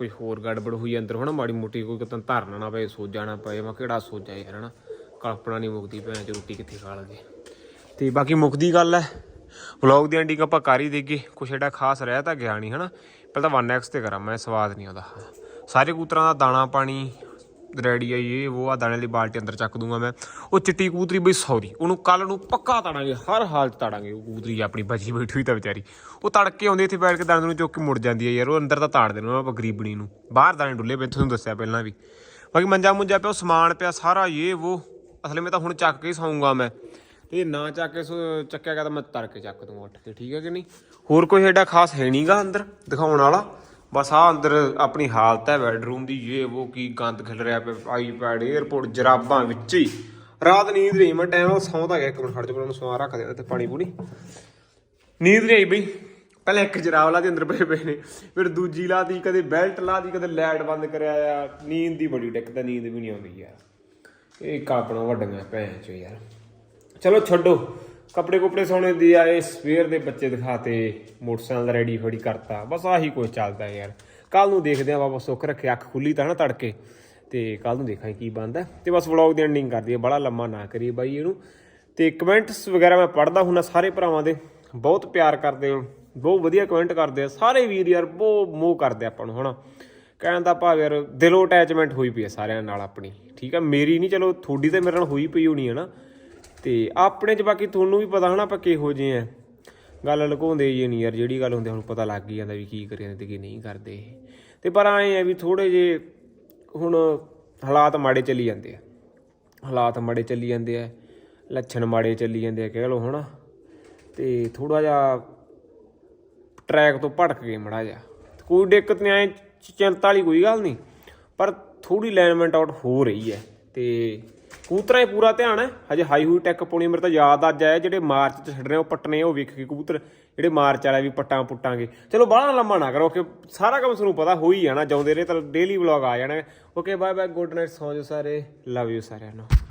ਕੋਈ ਹੋਰ ਗੜਬੜ ਹੋਈ ਅੰਦਰ ਹੋਣਾ ਮਾੜੀ ਮੋਟੀ ਕੋਈ ਕਿਤੇ ਧਰਨਾ ਨਾ ਪਏ ਸੋਜਾ ਨਾ ਪਏ, ਮੈਂ ਕਿਹੜਾ ਸੋਜਾ ਯਾਰ, ਹਨਾ? ਕਲਪਨਾ ਨਹੀਂ ਮੁਕਦੀ ਭੈਣ ਚ ਰੋਟੀ ਕਿੱਥੇ ਖਾ ਲਗੇ। ਤੇ ਬਾਕੀ ਮੁੱਕਦੀ ਗੱਲ ਹੈ ਵਲੌਗ ਦੀ ਐਂਡਿੰਗ ਆਪਾਂ ਕਰ ਹੀ ਦੇਗੇ ਕੁਛ ਐਡਾ ਖਾਸ ਰਹਿ ਤਾਂ ਗਿਆ ਨਹੀਂ ਹਨਾ? ਪਹਿਲਾਂ ਤਾਂ 1x ਤੇ ਕਰਾਂ, ਮੈਂ ਸਵਾਦ ਨਹੀਂ ਆਉਂਦਾ। ਸਾਰੇ ਕੂਤਰਾਂ ਦਾ ਦਾਣਾ ਪਾਣੀ ਰੈਡੀ ਆ ਇਹ ਉਹ ਆ ਦਾਣੇ ਵਾਲੀ ਬਾਲਟੀ ਅੰਦਰ ਚੱਕ ਦੂੰਗਾ ਮੈਂ। ਉਹ ਚਿੱਟੀ ਕੂਤਰੀ ਬਈ, ਸੌਰੀ, ਉਹਨੂੰ ਕੱਲ ਨੂੰ ਪੱਕਾ ਤਾੜਾਂਗੇ, ਹਰ ਹਾਲਤ ਤਾੜਾਂਗੇ ਉਹ ਕੂਤਰੀ ਆਪਣੀ, ਬਚੀ ਬੈਠੀ ਹੋਈ ਤਾਂ ਵਿਚਾਰੀ। ਉਹ ਤੜਕੇ ਆਉਂਦੀ ਇੱਥੇ ਬੈਠ ਕੇ ਦਾਣੇ ਨੂੰ ਚੁੱਕ ਕੇ ਮੁੜ ਜਾਂਦੀ ਹੈ ਯਾਰ, ਉਹ ਅੰਦਰ ਤਾਂ ਤਾੜ ਦੇਣਾ ਆਪਾਂ ਗਰੀਬਣੀ ਨੂੰ। ਬਾਹਰ ਦਾਣੇ ਡੁੱਲੇ ਪਏ, ਤੁਹਾਨੂੰ ਦੱਸਿਆ ਪਹਿਲਾਂ ਵੀ। ਬਾਕੀ ਮੰਜਾ ਮੁੰਜਾ ਪਿਆ, ਉਹ ਸਮਾਨ ਪਿਆ ਸਾਰਾ ਇਹ ਉਹ। ਅਸਲੇ ਮੈਂ ਤਾਂ ਹੁਣ ਚੱਕ ਕੇ ਹੀ ਸੌਂਗਾ ਮੈਂ। ਤੇ ਨਾ ਚੱਕ ਕੇ ਚੱਕਿਆ ਗਿਆ ਤਾਂ ਮੈਂ ਤਰ ਕੇ ਚੱਕ ਦੂੰਗਾ ਉੱਠ ਕੇ, ਠੀਕ ਹੈ ਕਿ ਨਹੀਂ? ਹੋਰ ਕੋਈ ਐਡਾ ਖਾਸ ਹੈ ਨਹੀਂਗਾ ਅੰਦਰ, ਦਿਖਾਉਣ ਵਾਲਾ? ਬਸ ਆ ਅੰਦਰ ਆਪਣੀ ਹਾਲਤ ਹੈ ਬੈਡਰੂਮ ਦੀ, ਇਹ ਉਹ ਕੀ ਗੰਦ ਖਿਲ ਰਿਹਾ ਪਿਆ ਆਈਪੈਡ 에어ਪੋਰਟ ਜਰਾਬਾਂ ਵਿੱਚ ਹੀ। ਰਾਤ ਨੀਂਦ ਨਹੀਂ ਮੈਂ ਟਾਈਮ ਨਾਲ ਸੌਂਦਾ ਗਿਆ ਇੱਕ ਮਿੰਟ ਖੜ ਜਾ ਪਰ ਉਹਨੂੰ ਸਵਾ ਰੱਖ ਦੇ ਤੇ ਪਾਣੀ ਪੂਣੀ। ਨੀਂਦ ਨਹੀਂ ਆਈ ਬਈ। ਪਹਿਲਾਂ ਇੱਕ ਜਰਾਬ ਲਾ ਦੇ ਅੰਦਰ ਪਏ ਪਏ ਨੇ, ਫਿਰ ਦੂਜੀ ਲਾ ਦੀ, ਕਦੇ ਬੈਲਟ ਲਾ ਦੀ, ਕਦੇ ਲਾਈਟ ਬੰਦ ਕਰਿਆ ਆ। ਨੀਂਦ ਦੀ ਬੜੀ ਡਿੱਕ ਤਾਂ ਨੀਂਦ ਵੀ ਨਹੀਂ ਆਉਂਦੀ ਯਾਰ। ਇਹ ਕਾਪਣਾ ਵੱਡੀਆਂ ਭੈਣ ਚੋ ਯਾਰ। ਚਲੋ ਛੱਡੋ। ਕੱਪੜੇ ਕੁਪੜੇ ਸੋਨੇ ਦੀ ਆਏ ਸਵੇਰ ਦੇ ਬੱਚੇ ਦਿਖਾਤੇ ਮੋਟਰਸਾਈਕਲ ਦਾ ਰੈਡੀ ਫੜੀ ਕਰਤਾ। ਬਸ ਆਹੀ ਕੁਝ ਚੱਲਦਾ ਯਾਰ। ਕੱਲ ਨੂੰ ਦੇਖਦੇ ਆ ਬਾਬਾ ਸੁੱਖ ਰੱਖੇ, ਅੱਖ ਖੁੱਲੀ ਤਾਂ ਨਾ ਤੜਕੇ। ਤੇ ਕੱਲ ਨੂੰ ਦੇਖਾਂ ਕੀ ਬਣਦਾ। ਤੇ ਬਸ ਵਲੌਗ ਦੀ ਐਂਡਿੰਗ ਕਰਦੀ ਹੈ ਬੜਾ ਲੰਮਾ ਨਾ ਕਰੀਏ ਬਾਈ ਇਹਨੂੰ। ਤੇ ਕਮੈਂਟਸ ਵਗੈਰਾ ਮੈਂ ਪੜ੍ਹਦਾ ਹੁੰਨਾ ਸਾਰੇ ਭਰਾਵਾਂ ਦੇ। ਬਹੁਤ ਪਿਆਰ ਕਰਦੇ ਹੋ, ਬਹੁਤ ਵਧੀਆ ਕਮੈਂਟ ਕਰਦੇ ਆ। ਸਾਰੇ ਵੀਰ ਯਾਰ, ਬਹੁਤ ਮੋਹ ਕਰਦੇ ਆਪਾਂ ਨੂੰ, ਹਨਾ। ਕਹਿਣ ਦਾ ਭਾਵ ਯਾਰ, ਦਿਲੋਂ ਅਟੈਚਮੈਂਟ ਹੋਈ ਪਈ ਹੈ ਸਾਰਿਆਂ ਨਾਲ ਆਪਣੀ। ਠੀਕ ਆ, ਮੇਰੀ ਨਹੀਂ, ਚਲੋ ਤੁਹਾਡੀ ਤੇ ਮੇਰੇ ਨਾਲ ਹੋਈ ਪਈ ਹੋਣੀ ਹੈ ਨਾ। ਤੇ ਆਪਣੇ ਚ ਬਾਕੀ ਤੁਹਾਨੂੰ ਵੀ ਪਤਾ ਹਨਾ ਆਪਾਂ ਕਿਹੋ ਜਿਹੇ ਆ। ਗੱਲ ਲੁਕਾਉਂਦੇ ਹੀ ਨਹੀਂ ਯਾਰ, ਜਿਹੜੀ ਗੱਲ ਹੁੰਦੀ ਹੁਣ ਪਤਾ ਲੱਗ ਹੀ ਜਾਂਦਾ ਵੀ ਕੀ ਕਰੀ ਜਾਂਦੇ ਤੇ ਕੀ ਨਹੀਂ ਕਰਦੇ ਇਹ। ਤੇ ਪਰ ਐਂ ਆ ਵੀ ਥੋੜੇ ਜੇ ਹੁਣ ਹਾਲਾਤ ਮਾੜੇ ਚੱਲੀ ਜਾਂਦੇ ਆ। ਹਾਲਾਤ ਮਾੜੇ ਚੱਲੀ ਜਾਂਦੇ ਆ, ਲੱਛਣ ਮਾੜੇ ਚੱਲੀ ਜਾਂਦੇ ਆ ਕਹਿ ਲਓ ਹਨਾ। ਤੇ ਥੋੜਾ ਜਿਹਾ ਟਰੈਕ ਤੋਂ ਭਟਕ ਗਏ ਮੜਾ ਜਾ ਕੋਈ ਦਿੱਕਤ ਨਹੀਂ ਆਏ ਚਿੰਤਾ ਵਾਲੀ ਕੋਈ ਗੱਲ ਨਹੀਂ। ਪਰ ਥੋੜੀ ਲਾਈਨਮੈਂਟ ਆਊਟ ਹੋ ਰਹੀ ਹੈ ਤੇ ਕਬੂਤਰਾਂ 'ਤੇ ਪੂਰਾ ਧਿਆਨ ਹੈ। ਹਜੇ ਹਾਈ ਹੂਈ ਟੈਕ ਪਾਉਣੀ ਮੇਰੇ ਤਾਂ ਯਾਦ ਅੱਜ ਆਇਆ, ਜਿਹੜੇ ਮਾਰਚ 'ਚ ਛੱਡਣੇ ਉਹ ਪੱਟਣੇ, ਉਹ ਵੇਖ ਕੇ ਕਬੂਤਰ, ਜਿਹੜੇ ਮਾਰਚ ਵਾਲਾ ਵੀ ਪੱਟਾਂ ਪੁੱਟਾਂਗੇ। ਚਲੋ, ਬਾਹਲਾ ਲੰਮਾ ਨਾ ਕਰੋ ਕਿ ਸਾਰਾ ਕੰਮ ਤੁਹਾਨੂੰ ਪਤਾ ਹੋ ਹੀ ਜਾਣਾ, ਜਾਉਂਦੇ ਰਹੇ ਤਾਂ ਡੇਲੀ ਵਲੌਗ ਆ ਜਾਣਾ। Okay bye bye good night ਸੌਂ ਜਾਓ ਸਾਰੇ ਲਵ ਯੂ ਸਾਰਿਆਂ ਨੂੰ।